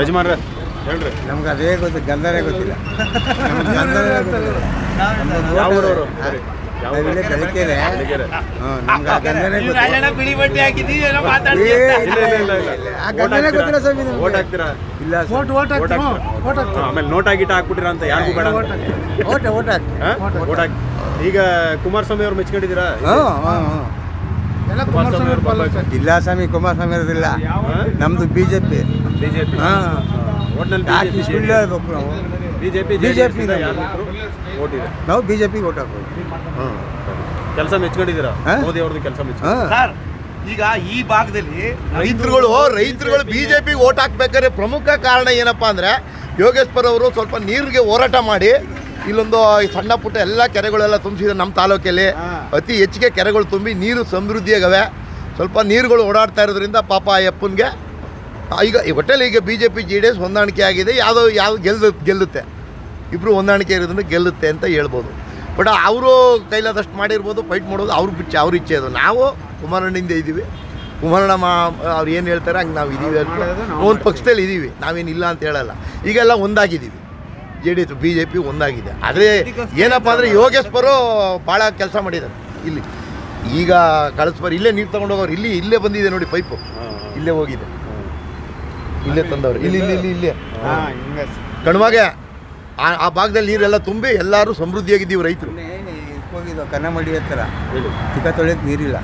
ಯಜಮಾನ್ರೆ ಹೇಳ್ರಿ ನಮ್ಗೆ ಅದೇ ಗೊತ್ತಿಲ್ಲ ನಮ್ಗೆ ಗಂಧನೇ ಗೊತ್ತಿಲ್ಲ. ನಮ್ಗೆ ಯಾವ vote ಊರವ್ರು? ಹಾ? ಸರಿ. ಯಾವ ನಾವಿಲ್ಲೇ ಊರು? ಬೆಳಕೆರೆ. ಬೆಳಗೆರೆ. ನಮ್ಗೆ ಆ ಗಂಧನೇ ಗೊತ್ತಿಲ್ಲ ಬಿಳಿ ಬಟ್ಟೆ ಹಾಕಿದ್ದೀವಿ ಏನೋ ಏ, ಮಾತಾಡ್ತೀವಿ ಇಲ್ಲ ಇಲ್ಲ ಇಲ್ಲ ಇಲ್ಲ ಆ ಗಂಧನೇ ಗೊತ್ತಿಲ್ಲ ಸ್ವಾಮಿ ನಮ್ಗೆ. ಹಾಕ್ತೀರಾ ಇಲ್ಲ ಸರ್. ಓಟ್ ಓಟ್ ಓಟ್ ಹಾಕ್ತೀರಾ? ಹಾ, ಆಮೇಲೆ ನೋಟ್ ಗೀಟ ಹಾಕ್ಬಿಟ್ಟಿರ ಅಂತ ಯಾರಿಗೂ ಬೇಡ ಅಂತ. ಓಟ್ ಓಟ್ ಹಾಕಿ ಹಾ? ಓಟ್ ಹಾಕಿ ಈಗ ಕುಮಾರಸ್ವಾಮಿ ಅವ್ರು ಮೆಚ್ಕೊಂಡಿದ್ದೀರಾ ಇಲ್ಲ ಸ್ವಾಮಿ ಕುಮಾರಸ್ವಾಮಿ ಇರೋದಿಲ್ಲ? ನಮ್ದು ಬಿ ಜೆ ಪಿ ಬಿಜೆಪಿ. ಹಾಂ. ಒಟ್ನಲ್ಲಿ ಯಾಕೆ ಸುಳ್ಳು ಹೇಳ್ಬೇಕು ನಾವು? ಬಿಜೆಪಿ BJP ಓಟ್ ಇದೆ ನಾವು ಬಿ ಜೆ ಪಿಗೆ ಓಟ್ ಹಾಕೋದು ಕೆಲಸ ಮೆಚ್ಕೊಂಡಿದ್ದೀರಾ? ಹಾ? ಮೋದಿ ಅವ್ರದ್ದು ಕೆಲಸ ಮೆಚ್ಕೊಂಡು ಈಗ ಈ ಭಾಗದಲ್ಲಿ ರೈತರುಗಳು ರೈತರುಗಳು ಬಿಜೆಪಿ ಓಟ್ ಹಾಕ್ಬೇಕಾದ್ರೆ ಪ್ರಮುಖ ಕಾರಣ ಏನಪ್ಪಾ ಅಂದ್ರೆ ಯೋಗೇಶ್ವರ್ ಅವರು ಸ್ವಲ್ಪ ನೀರಿಗೆ ಹೋರಾಟ ಮಾಡಿ ಇಲ್ಲೊಂದು ಈ ಸಣ್ಣ ಪುಟ್ಟ ಎಲ್ಲ ಕೆರೆಗಳೆಲ್ಲ ತುಂಬಿಸಿದೆ ನಮ್ಮ ತಾಲೂಕಲ್ಲಿ. ಅತಿ ಹೆಚ್ಚಿಗೆ ಕೆರೆಗಳು ತುಂಬಿ ನೀರು ಸಮೃದ್ಧಿಯಾಗವೆ. ಸ್ವಲ್ಪ ನೀರುಗಳು ಓಡಾಡ್ತಾ ಇರೋದ್ರಿಂದ ಪಾಪ ಆ ಅಪ್ಪನಿಗೆ ಈಗ ಈ ಒಟ್ಟಲ್ಲಿ ಈಗ B J P J D S ಹೊಂದಾಣಿಕೆ ಆಗಿದೆ. ಯಾವುದೋ ಯಾವ್ದು ಗೆಲ್ಲು ಗೆಲ್ಲುತ್ತೆ. ಇಬ್ಬರು ಹೊಂದಾಣಿಕೆ ಇರೋದ್ರಿಂದ ಗೆಲ್ಲುತ್ತೆ ಅಂತ ಹೇಳ್ಬೋದು. ಬಟ್ ಅವರು ಕೈಲಾದಷ್ಟು ಮಾಡಿರ್ಬೋದು ಫೈಟ್ ಮಾಡೋದು ಅವ್ರ ಬಿಚ್ಚ ಅವ್ರ ಇಚ್ಛೆ ಅದು. ನಾವು ಕುಮಾರಣ್ಣಿಂದ ಇದ್ದೀವಿ. ಕುಮಾರಣ್ಣ ಮಾ ಅವ್ರು ಏನು ಹೇಳ್ತಾರೆ ಹಂಗೆ ನಾವು ಇದ್ದೀವಿ ಅಂತ. ಒಂದು ಪಕ್ಷದಲ್ಲಿ ಇದ್ದೀವಿ ನಾವೇನಿಲ್ಲ ಅಂತ ಹೇಳಲ್ಲ. ಈಗೆಲ್ಲ ಒಂದಾಗಿದ್ದೀವಿ. J D S B J P ಒಂದಾಗಿದೆ. ಆದರೆ ಏನಪ್ಪ ಅಂದರೆ ಯೋಗೇಶ್ವರು ಭಾಳ ಕೆಲಸ ಮಾಡಿದ್ದಾರೆ ಇಲ್ಲಿ ಈಗ ಕಳಿಸ್ಬಾರ ಇಲ್ಲೇ ನೀರು ತೊಗೊಂಡೋಗೋರು ಇಲ್ಲಿ ಇಲ್ಲೇ ಬಂದಿದೆ ನೋಡಿ ಪೈಪು. ಇಲ್ಲೇ ಹೋಗಿದೆ. ಇಲ್ಲೇ ತಂದವ್ರು. ಇಲ್ಲಿ ಇಲ್ಲಿ ಇಲ್ಲಿ ಇಲ್ಲೇ. ಕಣ್ವಾಗೆ ಆ ಆ ಭಾಗದಲ್ಲಿ ನೀರೆಲ್ಲ ತುಂಬಿ ಎಲ್ಲರೂ ಸಮೃದ್ಧಿಯಾಗಿದ್ದೀವಿ ರೈತರು. ಹೋಗಿದ್ದು ಕನ್ನಮಡಿ ಹತ್ರ. ಹೇಳಿ. ಚಿಕ್ಕ ತೊಳೆಯಕ್ಕೆ ನೀರಿಲ್ಲ.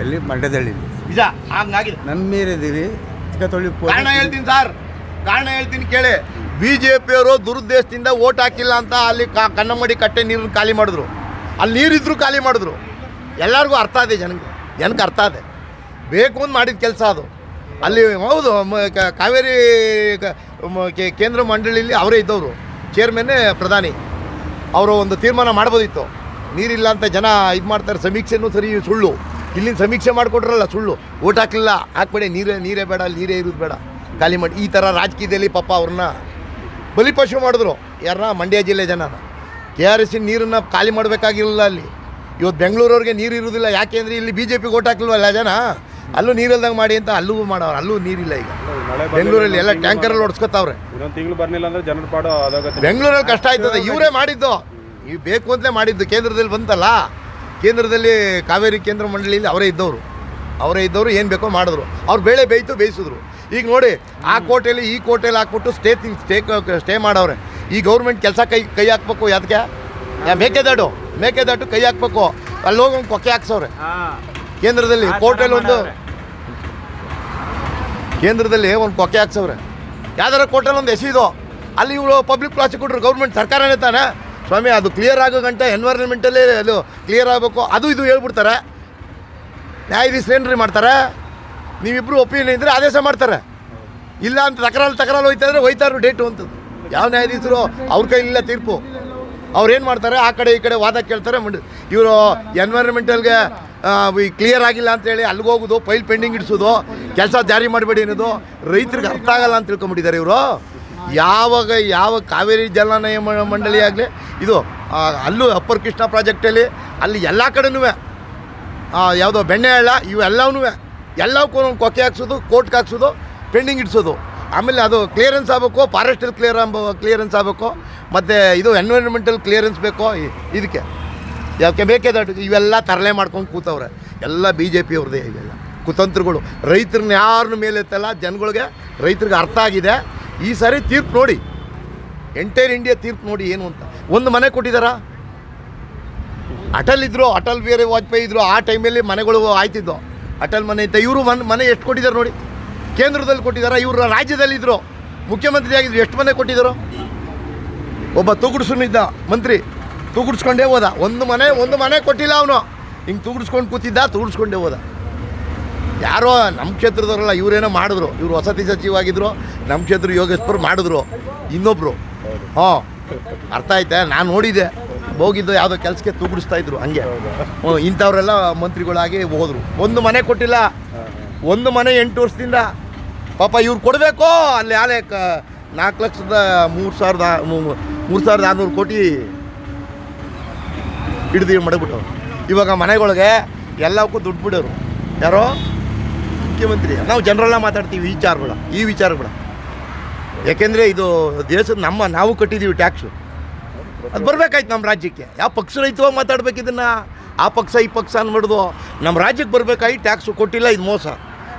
ಅಲ್ಲಿ ಮಂಡ್ಯದಲ್ಲಿ ನಿಜ ಹಂಗಾಗಿದೆ ನಮ್ಮ ನೀರಿದ್ದೀವಿ ಚಿಕ್ಕ ತೊಳಿ ಕಾರಣ ಹೇಳ್ತೀನಿ ಸರ್. ಕಾರಣ ಹೇಳ್ತೀನಿ ಕೇಳಿ. ಬಿ ಜೆ ಪಿಯವರು ದುರುದ್ದೇಶದಿಂದ ಓಟ್ ಹಾಕಿಲ್ಲ ಅಂತ ಅಲ್ಲಿ ಕಾ ಕನ್ನಂಬಡಿ ಕಟ್ಟೆ ನೀರನ್ನು ಖಾಲಿ ಮಾಡಿದ್ರು. ಅಲ್ಲಿ ನೀರಿದ್ರು ಖಾಲಿ ಮಾಡಿದ್ರು. ಎಲ್ಲರಿಗೂ ಅರ್ಥ ಇದೆ ಜನಕ್ಕೆ ಜನಕ್ಕೆ ಅರ್ಥ ಇದೆ. ಬೇಕು ಅಂತ ಮಾಡಿದ ಕೆಲಸ ಅದು. ಅಲ್ಲಿ ಹೌದು ಕಾವೇರಿ ಕೇಂದ್ರ ಮಂಡಳಿಯಲ್ಲಿ ಅವರೇ ಇದ್ದವರು, ಚೇರ್ಮನ್ನೇ ಪ್ರಧಾನಿ. ಅವರು ಒಂದು ತೀರ್ಮಾನ ಮಾಡ್ಬೋದಿತ್ತು. ನೀರಿಲ್ಲ ಅಂತ ಜನ ಇದು ಮಾಡ್ತಾರೆ, ಸಮೀಕ್ಷೆನೂ ಸರಿ ಸುಳ್ಳು. ಇಲ್ಲಿಂದ ಸಮೀಕ್ಷೆ ಮಾಡಿಕೊಟ್ರಲ್ಲ ಸುಳ್ಳು. ಓಟ್ ಹಾಕಲಿಲ್ಲ ಹಾಕ್ಬೇಡಿ, ನೀರೇ ನೀರೇ ಬೇಡ ನೀರೇ ಇರೋದು ಬೇಡ. ಖಾಲಿ ಮಾಡಿ ಈ ಥರ ರಾಜಕೀಯದಲ್ಲಿ ಪಾಪ ಅವ್ರನ್ನ ಬಲಿಪಶು ಮಾಡಿದ್ರು. ಯಾರನ್ನ ಮಂಡ್ಯ ಜಿಲ್ಲೆ ಜನನ. ಕೆ ಆರ್ ಎಸ್ ನೀರನ್ನು ಖಾಲಿ ಮಾಡಬೇಕಾಗಿರಲಿಲ್ಲ ಅಲ್ಲಿ. ಇವತ್ತು ಬೆಂಗಳೂರವ್ರಿಗೆ ನೀರು ಇರೋದಿಲ್ಲ ಯಾಕೆ ಅಂದರೆ ಇಲ್ಲಿ ಬಿ ಜೆ ಪಿ ಓಟ್ ಹಾಕ್ಲಿಲ್ವಲ್ಲ ಜನ? ಅಲ್ಲೂ ನೀರಿಲ್ದಂಗೆ ಮಾಡಿ ಅಂತ ಅಲ್ಲೂ ಮಾಡೋರು ಅಲ್ಲೂ ನೀರಿಲ್ಲ ಈಗ. ಬೆಂಗಳೂರಲ್ಲಿ ಎಲ್ಲ ಟ್ಯಾಂಕರಲ್ಲಿ ಓಡಿಸ್ಕೊತಾವ್ರೆ. ಇನ್ನೊಂದು ತಿಂಗಳು ಬರ್ಲಿಲ್ಲ ಅಂದ್ರೆ ಜನರ ಪಾಡು ಅದಾಗತ್ತೆ ಬೆಂಗಳೂರಲ್ಲಿ ಕಷ್ಟ ಆಯ್ತದೆ. ಇವರೇ ಮಾಡಿದ್ದು. ಇವು ಬೇಕು ಅಂತಲೇ ಮಾಡಿದ್ದು. ಕೇಂದ್ರದಲ್ಲಿ ಬಂತಲ್ಲ? ಕೇಂದ್ರದಲ್ಲಿ ಕಾವೇರಿ ಕೇಂದ್ರ ಮಂಡಳಿಯಲ್ಲಿ ಅವರೇ ಇದ್ದವರು. ಅವರೇ ಇದ್ದವರು ಏನು ಬೇಕೋ ಮಾಡಿದ್ರು. ಅವ್ರು ಬೇಳೆ ಬೇಯ್ತು ಬೇಯಿಸಿದ್ರು. ಈಗ ನೋಡಿ ಆ ಕೋಟೆಯಲ್ಲಿ ಈ ಕೋಟೆಯಲ್ಲಿ ಹಾಕ್ಬಿಟ್ಟು ಸ್ಟೇ ತಿಂಗ್ ಸ್ಟೇ ಸ್ಟೇ ಮಾಡವ್ರೆ. ಈ ಗೌರ್ಮೆಂಟ್ ಕೆಲಸ ಕೈ ಕೈ ಹಾಕ್ಬೇಕು ಯಾದಕ್ಕೆ ಯಾ ಮೇಕೆದಾಟು ಮೇಕೆದಾಟು ಕೈ ಹಾಕ್ಬೇಕು. ಅಲ್ಲಿ ಹೋಗಿ ಒಂದು ಕೊಕ್ಕೆ ಹಾಕ್ಸವ್ರೆ. ಕೇಂದ್ರದಲ್ಲಿ ಕೋಟೆಯಲ್ಲಿ ಒಂದು ಕೇಂದ್ರದಲ್ಲಿ ಒಂದು ಕೊಕ್ಕೆ ಹಾಕ್ಸವ್ರೆ. ಯಾವ್ದಾರ ಕೋಟೆಲ್ ಒಂದು ಎಸಿದು ಅಲ್ಲಿ ಇವರು ಪಬ್ಲಿಕ್ ಪ್ರಾಸಿಕ್ಯೂಟರ್ ಗೌರ್ಮೆಂಟ್ ಸರ್ಕಾರನೇ ತಾನೆ. ಸ್ವಾಮಿ ಅದು ಕ್ಲಿಯರ್ ಆಗೋ ಗಂಟೆ ಎನ್ವೈರನ್ಮೆಂಟಲ್ಲಿ ಅದು ಕ್ಲಿಯರ್ ಆಗಬೇಕು. ಅದು ಇದು ಹೇಳ್ಬಿಡ್ತಾರೆ. ನ್ಯಾಯಾಧೀಶರು ಏನ್ರಿ ಮಾಡ್ತಾರೆ? ನೀವಿಬ್ಬರು ಒಪಿನಿಯನ್ ಇದ್ದರೆ ಆದೇಶ ಮಾಡ್ತಾರೆ. ಇಲ್ಲ ಅಂತ ತಕರಾಲು ತಕರಾಲು ಹೋಯ್ತಾ ಇದ್ರೆ ಹೋಯ್ತಾರು ಡೇಟು ಅಂತದ್ದು. ಯಾವ ನ್ಯಾಯಾಧೀಶರು ಅವ್ರ ಕೈಲಿಲ್ಲ ತೀರ್ಪು. ಅವ್ರು ಏನು ಮಾಡ್ತಾರೆ? ಆ ಕಡೆ ಈ ಕಡೆ ವಾದ ಕೇಳ್ತಾರೆ. ಇವರು ಎನ್ವೈರನ್ಮೆಂಟಲ್ಗೆ ಕ್ಲಿಯರ್ ಆಗಿಲ್ಲ ಅಂತೇಳಿ ಅಲ್ಲಿಗೆ ಹೋಗೋದು ಫೈಲ್ ಪೆಂಡಿಂಗ್ ಇಡಿಸೋದು, ಕೆಲಸ ಜಾರಿ ಮಾಡಬೇಡಿ ಅನ್ನೋದು ರೈತರಿಗೆ ಅರ್ಥ ಆಗಲ್ಲ ಅಂತ ತಿಳ್ಕೊಂಬಿಟ್ಟಿದ್ದಾರೆ ಇವರು. ಯಾವಾಗ ಯಾವ ಕಾವೇರಿ ಜಲನಯ ಮಂಡಳಿ ಆಗಲಿ, ಇದು ಅಲ್ಲೂ ಅಪ್ಪರ್ ಕೃಷ್ಣ ಪ್ರಾಜೆಕ್ಟಲ್ಲಿ ಅಲ್ಲಿ ಎಲ್ಲ ಕಡೆನೂ ಯಾವುದೋ ಬೆಣ್ಣೆ ಹಳ್ಳ ಇವೆಲ್ಲವೂ ಒಂದು ಕೊಕ್ಕೆ ಹಾಕ್ಸೋದು ಕೋರ್ಟ್ಗೆ ಹಾಕ್ಸೋದು ಪೆಂಡಿಂಗ್ ಇಡಿಸೋದು. ಆಮೇಲೆ ಅದು ಕ್ಲಿಯರೆನ್ಸ್ ಆಗಬೇಕು, ಫಾರೆಸ್ಟಲ್ ಕ್ಲಿಯರ್ ಕ್ಲಿಯರೆನ್ಸ್ ಆಗಬೇಕು, ಮತ್ತು ಇದು ಎನ್ವೈರನ್ಮೆಂಟಲ್ ಕ್ಲಿಯರೆನ್ಸ್ ಬೇಕು ಇದಕ್ಕೆ. ಯಾಕೆ ಬೇಕೇ ದಟ್ ಇವೆಲ್ಲ ತರಲೆ ಮಾಡ್ಕೊಂಡು ಕೂತವ್ರೆ. ಎಲ್ಲ ಬಿ ಜೆ ಪಿ ಅವ್ರದ್ದೇ ಇವೆಲ್ಲ. ಕುತಂತ್ರಗಳು. ರೈತರನ್ನ ಯಾರನ್ನ ಮೇಲೆ ಎತ್ತಲ್ಲ, ಜನಗಳಿಗೆ ರೈತರಿಗೆ ಅರ್ಥ ಆಗಿದೆ. ಈ ಸಾರಿ ತೀರ್ಪು ನೋಡಿ. ಎಂಟೈರ್ ಇಂಡಿಯಾ ತೀರ್ಪು ನೋಡಿ ಏನು ಅಂತ. ಒಂದು ಮನೆ ಕೊಟ್ಟಿದ್ದಾರಾ ಅಟಲ್ ಇದ್ದರು ಅಟಲ್ ಬಿಹಾರಿ ವಾಜಪೇಯಿ ಇದ್ರು, ಆ ಟೈಮಲ್ಲಿ ಮನೆಗಳು ಆಯ್ತಿದ್ದು. ಅಟಲ್ ಮನೆ ಅಂತ ಇವರು ಮನೆ ಮನೆ ಎಷ್ಟು ಕೊಟ್ಟಿದ್ದಾರೆ ನೋಡಿ? ಕೇಂದ್ರದಲ್ಲಿ ಕೊಟ್ಟಿದ್ದಾರೆ ಇವರು ರಾಜ್ಯದಲ್ಲಿದ್ದರು ಮುಖ್ಯಮಂತ್ರಿ ಆಗಿದ್ರು ಎಷ್ಟು ಮನೆ ಕೊಟ್ಟಿದ್ದರು ಒಬ್ಬ ತೂಗುಡ್ಸನಿದ್ದ ಮಂತ್ರಿ ತೂಗುಡ್ಸ್ಕೊಂಡೇ ಹೋದ. ಒಂದು ಮನೆ ಒಂದು ಮನೆ ಕೊಟ್ಟಿಲ್ಲ ಅವನು. ಹಿಂಗೆ ತೂಗುಡ್ಸ್ಕೊಂಡು ಕೂತಿದ್ದ, ತೂಗುಡ್ಸ್ಕೊಂಡೇ ಹೋದ. ಯಾರೋ ನಮ್ಮ ಕ್ಷೇತ್ರದವರಲ್ಲ, ಇವರೇನೋ ಮಾಡಿದ್ರು. ಇವರು ವಸತಿ ಸಚಿವ ಆಗಿದ್ರು ನಮ್ಮ ಕ್ಷೇತ್ರ ಯೋಗೇಶ್ವರ್ ಮಾಡಿದ್ರು. ಇನ್ನೊಬ್ರು. ಹಾಂ, ಅರ್ಥ ಆಯ್ತಾ? ನಾನು ನೋಡಿದ್ದೆ. ಹೋಗಿದ್ದು ಯಾವುದೋ ಕೆಲಸಕ್ಕೆ ತೂಗುಡಿಸ್ತಾ ಇದ್ರು ಹಂಗೆ. ಇಂಥವ್ರೆಲ್ಲ ಮಂತ್ರಿಗಳಾಗಿ ಹೋದ್ರು. ಒಂದು ಮನೆ ಕೊಟ್ಟಿಲ್ಲ. ಒಂದು ಮನೆ ಎಂಟು ವರ್ಷದಿಂದ. ಪಾಪ ಇವ್ರು ಕೊಡಬೇಕು. ಅಲ್ಲಿ ಆಲೆ ಕ, ನಾಲ್ಕು ಲಕ್ಷದ ಮೂರು ಸಾವಿರದ ಮೂರು ಸಾವಿರದ ಆರುನೂರು ಕೋಟಿ ಹಿಡ್ದು ಮಡಗ್ಬಿಟ್ಟವ್ರು ಇವಾಗ ಮನೆಗಳಿಗೆ ಎಲ್ಲಕ್ಕೂ ದುಡ್ಡು ಬಿಡೋರು. ಯಾರೋ? ಮುಖ್ಯಮಂತ್ರಿ. ನಾವು ಜನರಲ್ಲ ಮಾತಾಡ್ತೀವಿ ವಿಚಾರಗಳ, ಈ ವಿಚಾರಗಳ. ಯಾಕೆಂದರೆ ಇದು ದೇಶದ ನಮ್ಮ, ನಾವು ಕಟ್ಟಿದ್ದೀವಿ ಟ್ಯಾಕ್ಸು. ಅದು ಬರಬೇಕಾಯ್ತು ನಮ್ಮ ರಾಜ್ಯಕ್ಕೆ. ಯಾವ ಪಕ್ಷ ರೈತವಾಗಿ ಮಾತಾಡ್ಬೇಕು ಇದನ್ನು? ಆ ಪಕ್ಷ, ಈ ಪಕ್ಷ ಅನ್ಬಿಡ್ದು. ನಮ್ಮ ರಾಜ್ಯಕ್ಕೆ ಬರಬೇಕಾಗಿ ಟ್ಯಾಕ್ಸು ಕೊಟ್ಟಿಲ್ಲ, ಇದು ಮೋಸ.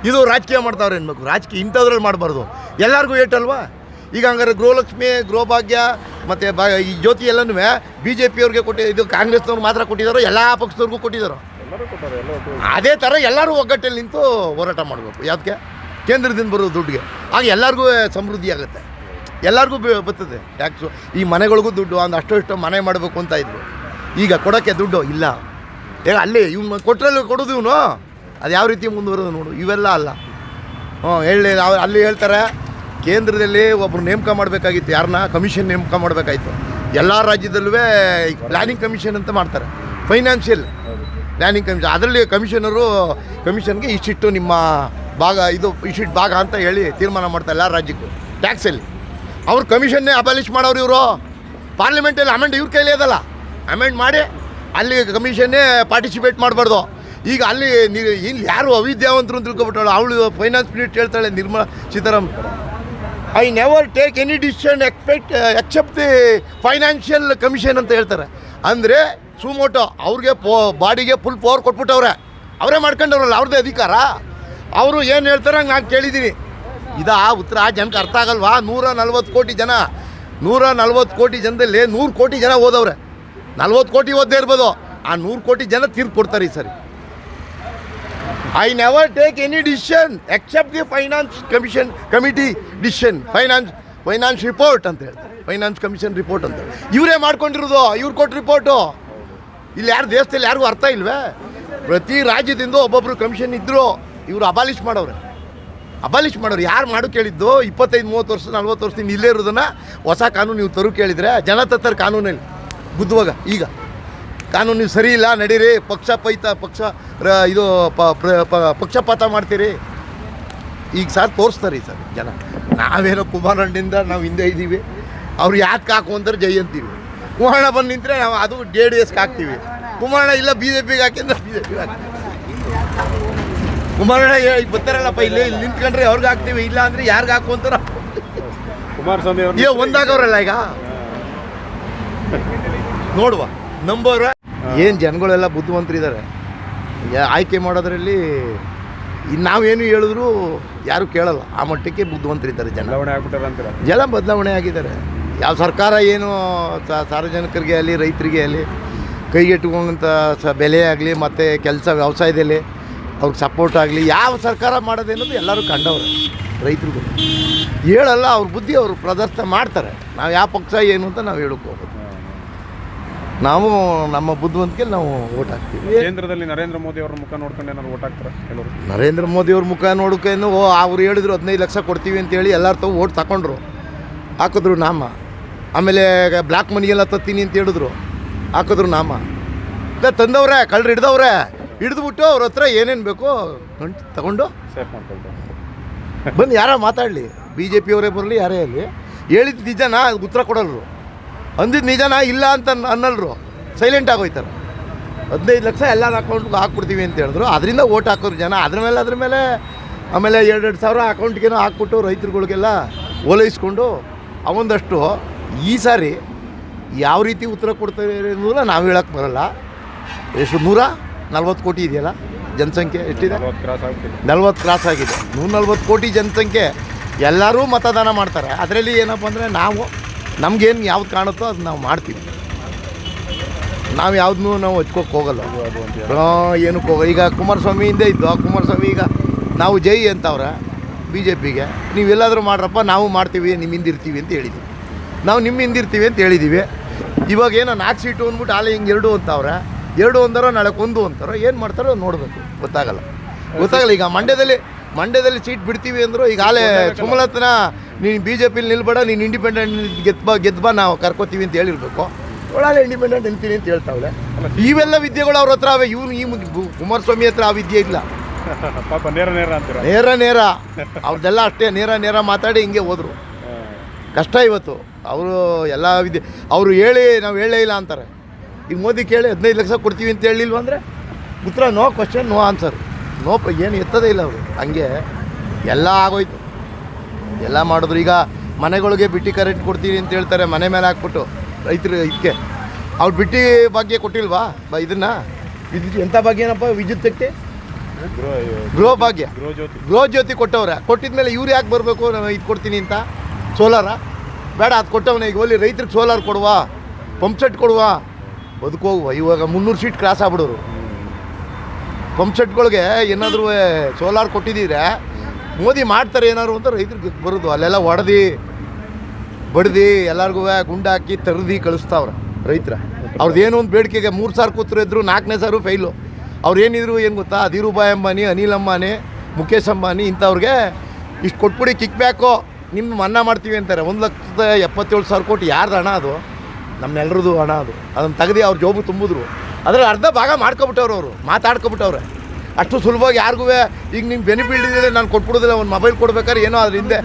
ಇದು ರಾಜಕೀಯ ಮಾಡ್ತಾವ್ರೆ ಅನ್ಬೇಕು. ರಾಜಕೀಯ ಇಂಥದ್ರಲ್ಲಿ ಮಾಡಬಾರ್ದು. ಎಲ್ಲರಿಗೂ ಏಟಲ್ವಾ ಈಗ ಹಂಗಾರೆ ಗೃಹಲಕ್ಷ್ಮಿ, ಗೃಹಭಾಗ್ಯ, ಮತ್ತು ಬಾ ಈ ಜ್ಯೋತಿ ಎಲ್ಲನೂ ಬಿ ಜೆ ಪಿಯವ್ರಿಗೆ ಕೊಟ್ಟಿ, ಇದು ಕಾಂಗ್ರೆಸ್ನವ್ರು ಮಾತ್ರ ಕೊಟ್ಟಿದ್ದಾರೋ ಎಲ್ಲ ಪಕ್ಷದವ್ರಿಗೂ ಕೊಟ್ಟಿದ್ದಾರೋ ಅದೇ ಥರ ಎಲ್ಲರೂ ಒಗ್ಗಟ್ಟಲ್ಲಿ ನಿಂತು ಹೋರಾಟ ಮಾಡಬೇಕು. ಯಾವುದಕ್ಕೆ ಕೇಂದ್ರದಿಂದ ಬರೋ ದುಡ್ಡಿಗೆ. ಆಗ ಎಲ್ಲರಿಗೂ ಸಮೃದ್ಧಿ ಆಗುತ್ತೆ ಎಲ್ಲರಿಗೂ ಬರ್ತದೆ. ಟ್ಯಾಕ್ಸು ಈ ಮನೆಗಳಿಗೂ ದುಡ್ಡು, ಒಂದು ಅಷ್ಟು ಇಷ್ಟು ಮನೆ ಮಾಡಬೇಕು ಅಂತ ಇದ್ವು ಈಗ ಕೊಡೋಕ್ಕೆ ದುಡ್ಡು ಇಲ್ಲ. ಈಗ ಅಲ್ಲಿ ಇವ್ನು ಕೊಟ್ಟರಲ್ಲಿ ಕೊಡೋದು ಇವನು. ಅದು ಯಾವ ರೀತಿ ಮುಂದುವರೆದು ನೋಡು. ಇವೆಲ್ಲ ಅಲ್ಲ. ಹ್ಞೂ, ಹೇಳಿ ಅಲ್ಲಿ ಹೇಳ್ತಾರೆ, ಕೇಂದ್ರದಲ್ಲಿ ಒಬ್ಬರು ನೇಮಕ ಮಾಡಬೇಕಾಗಿತ್ತು ಯಾರನ್ನ ಕಮಿಷನ್ ನೇಮಕ ಮಾಡಬೇಕಾಯಿತು. ಎಲ್ಲ ರಾಜ್ಯದಲ್ಲೂ ಪ್ಲ್ಯಾನಿಂಗ್ ಕಮಿಷನ್ ಅಂತ ಮಾಡ್ತಾರೆ. Financial planning commission. ಅದರಲ್ಲಿ ಕಮಿಷನರು, ಕಮಿಷನ್ಗೆ ಇಷ್ಟಿಟ್ಟು ನಿಮ್ಮ ಭಾಗ, ಇದು ಇಷ್ಟಿಟ್ಟು ಭಾಗ ಅಂತ ಹೇಳಿ ತೀರ್ಮಾನ ಮಾಡ್ತಾರೆ ಎಲ್ಲ ರಾಜ್ಯಕ್ಕೂ. ಟ್ಯಾಕ್ಸಲ್ಲಿ. ಅವ್ರು ಕಮಿಷನ್ನೇ ಅಬಾಲಿಷ್ ಮಾಡೋರು ಇವರು. ಪಾರ್ಲಿಮೆಂಟಲ್ಲಿ ಅಮೆಂಡ್ ಇವ್ರ ಕೈಲಿ ಅದಲ್ಲ. ಅಮೆಂಡ್ ಮಾಡಿ ಅಲ್ಲಿ ಕಮಿಷನ್ನೇ ಪಾರ್ಟಿಸಿಪೇಟ್ ಮಾಡಬಾರ್ದು. ಈಗ ಅಲ್ಲಿ ಇಲ್ಲಿ ಯಾರು ಅವಿದ್ಯಾವಂತರು ಅಂತ ತಿಳ್ಕೊಬಿಟ್ಟಾಳು ಅವಳು ಫೈನಾನ್ಸ್ ಮಿನಿಸ್ಟರ್ ಹೇಳ್ತಾಳೆ Nirmala Sitaram I never take any decision expect except the financial commission ಅಂತ ಹೇಳ್ತಾರೆ. ಅಂದರೆ ಸುಮೋಟೋ ಅವ್ರಿಗೆ ಪೋ, ಬಾಡಿಗೆ ಫುಲ್ ಪವರ್ ಕೊಟ್ಬಿಟ್ಟವ್ರೆ. ಅವರೇ ಮಾಡ್ಕೊಂಡವ್ರಲ್ಲ ಅವ್ರದ್ದೇ ಅಧಿಕಾರ. ಅವರು ಏನು ಹೇಳ್ತಾರೆ ಹಂಗೆ ನಾನು ಕೇಳಿದ್ದೀನಿ. ಇದಾ ಉತ್ತರ ಜನಕ್ಕೆ ಅರ್ಥ ಆಗಲ್ವಾ? ನೂರ ನಲ್ವತ್ತು ಕೋಟಿ ಜನ, ನೂರ ನಲ್ವತ್ತು ಕೋಟಿ ಜನದಲ್ಲಿ ನೂರು ಕೋಟಿ ಜನ ಓದವ್ರೆ. ನಲ್ವತ್ತು ಕೋಟಿ ಓದ್ದೇ ಇರ್ಬೋದು. ಆ ನೂರು ಕೋಟಿ ಜನ ತೀರ್ಪು ಕೊಡ್ತಾರೆ ಈ ಸರಿ. I never take any decision except the finance commission committee decision finance finance report ಅಂತ ಹೇಳ್ತಾರೆ. ಫೈನಾನ್ಸ್ ಕಮಿಷನ್ ರಿಪೋರ್ಟ್ ಅಂತ. ಇವರೇ ಮಾಡ್ಕೊಂಡಿರೋದು, ಇವ್ರು ಕೊಟ್ಟು ರಿಪೋರ್ಟು ಇಲ್ಲಿ ಯಾರು ದೇಶದಲ್ಲಿ ಯಾರಿಗೂ ಅರ್ಥ ಇಲ್ವೇ? ಪ್ರತಿ ರಾಜ್ಯದಿಂದ ಒಬ್ಬೊಬ್ರು ಕಮಿಷನ್ ಇದ್ದರು ಇವರು ಅಬಾಲಿಷ್ ಮಾಡವ್ರೆ. ಅಬಾಲಿಷ್ ಮಾಡೋರು ಯಾರು ಮಾಡು ಕೇಳಿದ್ದು? ಇಪ್ಪತ್ತೈದು, ಮೂವತ್ತು ವರ್ಷ, ನಲ್ವತ್ತು ವರ್ಷದಿಂದ ಇಲ್ಲೇ ಇರೋದನ್ನು ಹೊಸ ಕಾನೂನು ನೀವು ತರು ಕೇಳಿದರೆ ಜನ ತತ್ತರ ಕಾನೂನಲ್ಲಿ ಬುದ್ಧವಾಗ ಈಗ. ಕಾನೂನು ನೀವು ಸರಿ ಇಲ್ಲ, ನಡೀರಿ, ಪಕ್ಷಪೈತ, ಪಕ್ಷ ರ- ಇದು ಪಕ್ಷಪಾತ ಮಾಡ್ತೀರಿ. ಈಗ ಸರ್ ತೋರಿಸ್ತಾರೆ ಸರ್ ಜನ. ನಾವೇನೋ ಕುಮಾರಣ್ಣಿಂದ ನಾವು ಹಿಂದೆ ಇದ್ದೀವಿ. ಅವ್ರು ಯಾಕೆ ಹಾಕು ಅಂತಾರೆ ಜೈ ಅಂತೀವಿ ಕುಮಾರಣ್ಣ ಬಂದು ನಿಂತರೆ ನಾವು ಅದು ಜೆ ಡಿ ಎಸ್ಗೆ ಹಾಕ್ತೀವಿ. ಕುಮಾರಣ್ಣ ಇಲ್ಲ ಬಿ ಜೆ ಪಿಗೆ ಹಾಕಿದ್ರೆ ಬಿ ಜೆ ಪಿಗೆ ಹಾಕ್ತೀವಿ. ಕುಮಾರಣ್ಣ ಬರ್ತಾರಲ್ಲಪ್ಪ ಇಲ್ಲಿ ಇಲ್ಲಿ ನಿಂತ್ಕೊಂಡ್ರೆ ಅವ್ರಿಗೆ ಹಾಕ್ತೀವಿ ಇಲ್ಲ ಅಂದ್ರೆ ಯಾರಿಗೆ ಹಾಕು ಅಂತಾರ ಕುಮಾರಸ್ವಾಮಿ ಒಂದಾಗವ್ರಲ್ಲ ಈಗ? ನೋಡುವ. ನಂಬೋರ ಏನು ಜನಗಳೆಲ್ಲ ಬುದ್ಧಿವಂತರಿದ್ದಾರೆ ಆಯ್ಕೆ ಮಾಡೋದ್ರಲ್ಲಿ ಇನ್ನು ನಾವೇನು ಹೇಳಿದ್ರು ಯಾರು ಕೇಳಲ್ಲ. ಆ ಮಟ್ಟಕ್ಕೆ ಬುದ್ಧಿವಂತರಿದ್ದಾರೆ ಜನ. ಜನ ಬದಲಾವಣೆ ಆಗಿದ್ದಾರೆ. ಯಾವ ಸರ್ಕಾರ ಏನು ಸಾರ್ವಜನಿಕರಿಗೆ ಆಗಲಿ ರೈತರಿಗೆ ಆಗಲಿ ಕೈಗೆಟ್ಕೊಂಡಂಥ ಸ ಬೆಲೆ ಆಗಲಿ ಮತ್ತು ಕೆಲಸ ವ್ಯವಸಾಯದಲ್ಲಿ ಅವ್ರಿಗೆ ಸಪೋರ್ಟ್ ಆಗಲಿ ಯಾವ ಸರ್ಕಾರ ಮಾಡೋದು ಅನ್ನೋದು ಎಲ್ಲರೂ ಕಂಡವರು ರೈತರಿಗೂ ಹೇಳಲ್ಲ ಅವ್ರ ಬುದ್ಧಿ ಅವರು ಪ್ರದರ್ಶನ ಮಾಡ್ತಾರೆ. ನಾವು ಯಾವ ಪಕ್ಷ ಏನು ಅಂತ ನಾವು ಹೇಳಕ್ಕೋಗೋದು ನಾವು ನಮ್ಮ ಬುದ್ಧಿವಂತಿಕೆ ನಾವು ಓಟ್ ಹಾಕ್ತೀವಿ. ಕೇಂದ್ರದಲ್ಲಿ ನರೇಂದ್ರ ಮೋದಿ ಅವರ ಮುಖ ನೋಡ್ಕೊಂಡು ಏನಾದ್ರು ಓಟ್ ಹಾಕ್ತಾರೆ ಕೆಲವರು ನರೇಂದ್ರ ಮೋದಿ ಅವ್ರ ಮುಖ ನೋಡ್ಕೊಂಡು ಓ ಅವ್ರು ಹೇಳಿದ್ರು ಹದಿನೈದು ಲಕ್ಷ ಕೊಡ್ತೀವಿ ಅಂತೇಳಿ ಎಲ್ಲರೂ ತಗೋ ಓಟ್ ತಗೊಂಡ್ರು ಹಾಕಿದ್ರು ನಾಮ. ಆಮೇಲೆ ಬ್ಲ್ಯಾಕ್ ಮನಿಗೆಲ್ಲ ತತ್ತೀನಿ ಅಂತ ಹೇಳಿದ್ರು. ಹಾಕಿದ್ರು ನಾಮ. ತಂದವ್ರೆ ಕಳ್ಳರು ಹಿಡ್ದವ್ರೆ. ಹಿಡಿದ್ಬಿಟ್ಟು ಅವ್ರ ಹತ್ರ ಏನೇನು ಬೇಕೋ ಗಂಟು ತಗೊಂಡು? ಸೇಫ್ ಮಾಡ್ಕೊಂಡು ಬಂದು ಯಾರೋ ಮಾತಾಡಲಿ? ಬಿ ಜೆ ಪಿಯವರೇ ಬರಲಿ ಯಾರೇ ಇರಲಿ. ಹೇಳಿದ ನಿಜನಾ ಉತ್ತರ ಕೊಡಲ್ರು. ಅಂದಿದ್ದು ನಿಜನಾ ಇಲ್ಲ ಅಂತ ಅನ್- ಅನ್ನಲ್ರು. ಸೈಲೆಂಟ್ ಆಗೋಯ್ತಾರೆ ಹದಿನೈದು ಲಕ್ಷ ಎಲ್ಲ ಅಕೌಂಟ್ಗೆ ಹಾಕ್ಬಿಡ್ತೀವಿ ಅಂತ ಹೇಳಿದ್ರು. ಅದರಿಂದ ಓಟ್ ಹಾಕೋರು ಜನ. ಅದ್ರ ಮೇಲೆ ಅದ್ರ ಮೇಲೆ ಆಮೇಲೆ ಎರಡೆರಡು ಸಾವಿರ ಅಕೌಂಟ್ಗೇನೋ ಹಾಕ್ಬಿಟ್ಟು ರೈತರುಗಳಿಗೆಲ್ಲ ಓಲೈಸ್ಕೊಂಡು ಅವೊಂದಷ್ಟು ಈ ಸಾರಿ ಯಾವ ರೀತಿ ಉತ್ತರ ಕೊಡ್ತಾರೆ ಅನ್ನೋದನ್ನ ನಾವು ಹೇಳಕ್ಕೆ ಬರಲ್ಲ. ಎಷ್ಟು ನೂರ? ನಲ್ವತ್ತು ಕೋಟಿ ಇದೆಯಲ್ಲ ಜನಸಂಖ್ಯೆ ಎಷ್ಟಿದೆ? ನಲ್ವತ್ತು ಕ್ರಾಸ್ ಆಗಿದೆ. ನೂರ ನಲ್ವತ್ತು ಕೋಟಿ ಜನಸಂಖ್ಯೆ. ಎಲ್ಲರೂ ಮತದಾನ ಮಾಡ್ತಾರೆ. ಅದರಲ್ಲಿ ಏನಪ್ಪ ಅಂದರೆ ನಾವು ನಮಗೇನು ಯಾವ್ದು ಕಾಣುತ್ತೋ ಅದು ನಾವು ಮಾಡ್ತೀವಿ. ನಾವು ಯಾವ್ದನ್ನೂ ನಾವು ಹಚ್ಕೋಕೆ ಹೋಗಲ್ಲ. ಏನಕ್ಕೆ ಹೋಗ ಈಗ ಕುಮಾರಸ್ವಾಮಿ ಹಿಂದೆ ಇದ್ದು ಆ ಕುಮಾರಸ್ವಾಮಿ ಈಗ ನಾವು ಜೈ ಅಂತವ್ರೆ ಬಿ ಜೆ ಪಿಗೆ ನೀವೆಲ್ಲಾದರೂ ಮಾಡ್ರಪ್ಪ ನಾವು ಮಾಡ್ತೀವಿ ನಿಮ್ಮ ಹಿಂದಿರ್ತೀವಿ ಅಂತ ಹೇಳಿದ್ದೀವಿ ನಾವು ನಿಮ್ಮ ಹಿಂದಿರ್ತೀವಿ ಅಂತ ಹೇಳಿದ್ದೀವಿ ಇವಾಗ ಏನೋ ನಾಲ್ಕು ಸೀಟು ಅಂದ್ಬಿಟ್ಟು ಆಲೆ ಹಿಂಗೆ ಎರಡು ಅಂತವ್ರೆ. ಎರಡು ಒಂದರೋ ನಾಳೆ ಒಂದು ಅಂತಾರೋ ಏನು ಮಾಡ್ತಾರೋ ನೋಡಬೇಕು. ಗೊತ್ತಾಗಲ್ಲ. ಗೊತ್ತಾಗಲ್ಲ. ಈಗ ಮಂಡ್ಯದಲ್ಲಿ ಮಂಡ್ಯದಲ್ಲಿ ಸೀಟ್ ಬಿಡ್ತೀವಿ ಅಂದರು ಈಗ ಆಲೆ ಸುಮಲತ್ನ ನೀನು ಬಿ ಜೆ ಪಿಲಿ ನಿಲ್ಬೇಡ ನೀನು ಇಂಡಿಪೆಂಡೆಂಟ್ ಗೆದ್ಬಾ ಗೆದ್ಬಾ ನಾವು ಕರ್ಕೋತೀವಿ ಅಂತ ಹೇಳಿರ್ಬೇಕು. ಒಳ್ಳೆ ಇಂಡಿಪೆಂಡೆಂಟ್ ನಿಲ್ತೀನಿ ಅಂತ ಹೇಳ್ತಾವಳೆ. ಇವೆಲ್ಲ ವಿದ್ಯೆಗಳು ಅವ್ರ ಹತ್ರ ಅವೇ ಇವ್ನು ಈ ಕುಮಾರಸ್ವಾಮಿ ಹತ್ರ ಆ ವಿದ್ಯೆ ಇಲ್ಲ. ಪಾಪ ನೇರ ನೇರ ಅಂತೀರ? ನೇರ ನೇರ. ಅವ್ರದ್ದೆಲ್ಲ ಅಷ್ಟೇ ನೇರ ನೇರ ಮಾತಾಡಿ ಹಿಂಗೆ ಹೋದರು. ಕಷ್ಟ ಇವತ್ತು. ಅವರು ಎಲ್ಲ ವಿದ್ಯೆ ಅವರು ಹೇಳಿ ನಾವು ಹೇಳೇ ಇಲ್ಲ ಅಂತಾರೆ. ಈಗ ಮೋದಿ ಕೇಳಿ ಹದಿನೈದು ಲಕ್ಷ ಕೊಡ್ತೀವಿ ಅಂತ ಹೇಳಿಲ್ವ ಅಂದರೆ? ಉತ್ತರ no question no answer no ಏನು ಎತ್ತದೇ ಇಲ್ಲ ಅವರು. ಹಂಗೆ ಎಲ್ಲ ಆಗೋಯ್ತು. ಎಲ್ಲ ಮಾಡಿದ್ರು. ಈಗ ಮನೆಗಳಿಗೆ ಬಿಟ್ಟಿ ಕರೆಂಟ್ ಕೊಡ್ತೀವಿ ಅಂತ ಹೇಳ್ತಾರೆ ಮನೆ ಮೇಲೆ ಹಾಕ್ಬಿಟ್ಟು ರೈತರು ಇದಕ್ಕೆ. ಅವ್ರು ಬಿಟ್ಟಿ ಭಾಗ್ಯ ಕೊಟ್ಟಿಲ್ವಾ ಬ ಇದನ್ನ? ವಿದ್ಯುತ್ ಎಂಥ ಭಾಗ್ಯ ಏನಪ್ಪ? ವಿದ್ಯುತ್ ತಟ್ಟಿ? ಗೃಹ ಭಾಗ್ಯ. ಗೃಹ ಜ್ಯೋತಿ. ಕೊಟ್ಟವ್ರೆ. ಕೊಟ್ಟಿದ್ಮೇಲೆ ಇವ್ರು ಯಾಕೆ ಬರಬೇಕು ನಾನು ಇದು ಕೊಡ್ತೀನಿ ಅಂತ? ಸೋಲಾರ? ಬೇಡ ಅದು ಕೊಟ್ಟವನೇ. ಈಗ ಒಲ್ಲಿ ರೈತರಿಗೆ ಸೋಲಾರ್ ಕೊಡುವ. ಪಂಪ್ ಸೆಟ್ ಕೊಡುವ. ಬದುಕೋಗುವ ಇವಾಗ ಮುನ್ನೂರು ಸೀಟ್ ಕ್ರಾಸ್ ಆಗ್ಬಿಡೋರು. ಪಂಪ್ ಸೆಟ್ಗಳಿಗೆ ಏನಾದರೂ ಸೋಲಾರ್ ಕೊಟ್ಟಿದ್ದೀರೆ? ಮೋದಿ ಮಾಡ್ತಾರೆ ಏನಾದ್ರು ಅಂತ ರೈತರಿಗೆ ಬರೋದು. ಅಲ್ಲೆಲ್ಲ ಹೊಡೆದು ಬಡ್ದು, ಎಲ್ಲರಿಗೂ ಗುಂಡು ಹಾಕಿ ತರದಿ ಕಳಿಸ್ತಾವ್ರೆ ರೈತರ. ಅವ್ರದ್ದೇನು ಒಂದು ಬೇಡಿಕೆಗೆ ಮೂರು ಸಾವಿರ ಕೂತ್ರು ಇದ್ರು, ನಾಲ್ಕನೇ ಸಾವಿರ ಫೈಲು ಅವ್ರು ಏನಿದ್ರು ಏನು ಗೊತ್ತಾ? ಧೀರುಭಾಯ್ ಅಂಬಾನಿ, ಅನಿಲ್ ಅಂಬಾನಿ ಮುಖೇಶ್ ಅಂಬಾನಿ ಇಂಥವ್ರಿಗೆ ಇಷ್ಟು ಕೊಟ್ಬಿಡಿ ಕಿಕ್ ಬ್ಯಾಕು ನಿಮ್ಮ ಮನ್ನಾ ಮಾಡ್ತೀವಿ ಅಂತಾರೆ. ಒಂದು ಲಕ್ಷದ ಎಪ್ಪತ್ತೇಳು ಸಾವಿರ ಕೋಟಿ ಯಾರ್ದು ಹಣ ಅದು? ನಮ್ಮೆಲ್ಲರದು ಹಣ ಅದು. ಅದನ್ನು ತೆಗೆದು ಅವ್ರ ಜೋಬು ತುಂಬಿದ್ರು. ಅದ್ರಲ್ಲಿ ಅರ್ಧ ಭಾಗ ಮಾಡ್ಕೊಬಿಟ್ಟವ್ರು ಅವರು, ಮಾತಾಡ್ಕೊಬಿಟ್ಟವ್ರೆ. ಅಷ್ಟು ಸುಲಭವಾಗಿ ಯಾರಿಗೂ ಈಗ ನಿಮ್ಮ ಬೆನಿಫಿಟ್ ಇದೆ ನಾನು ಕೊಟ್ಬಿಡೋದಿಲ್ಲ, ಒಂದು ಮೊಬೈಲ್ ಕೊಡ್ಬೇಕಾದ್ರೆ ಏನೋ ಅದ್ರ ಹಿಂದೆ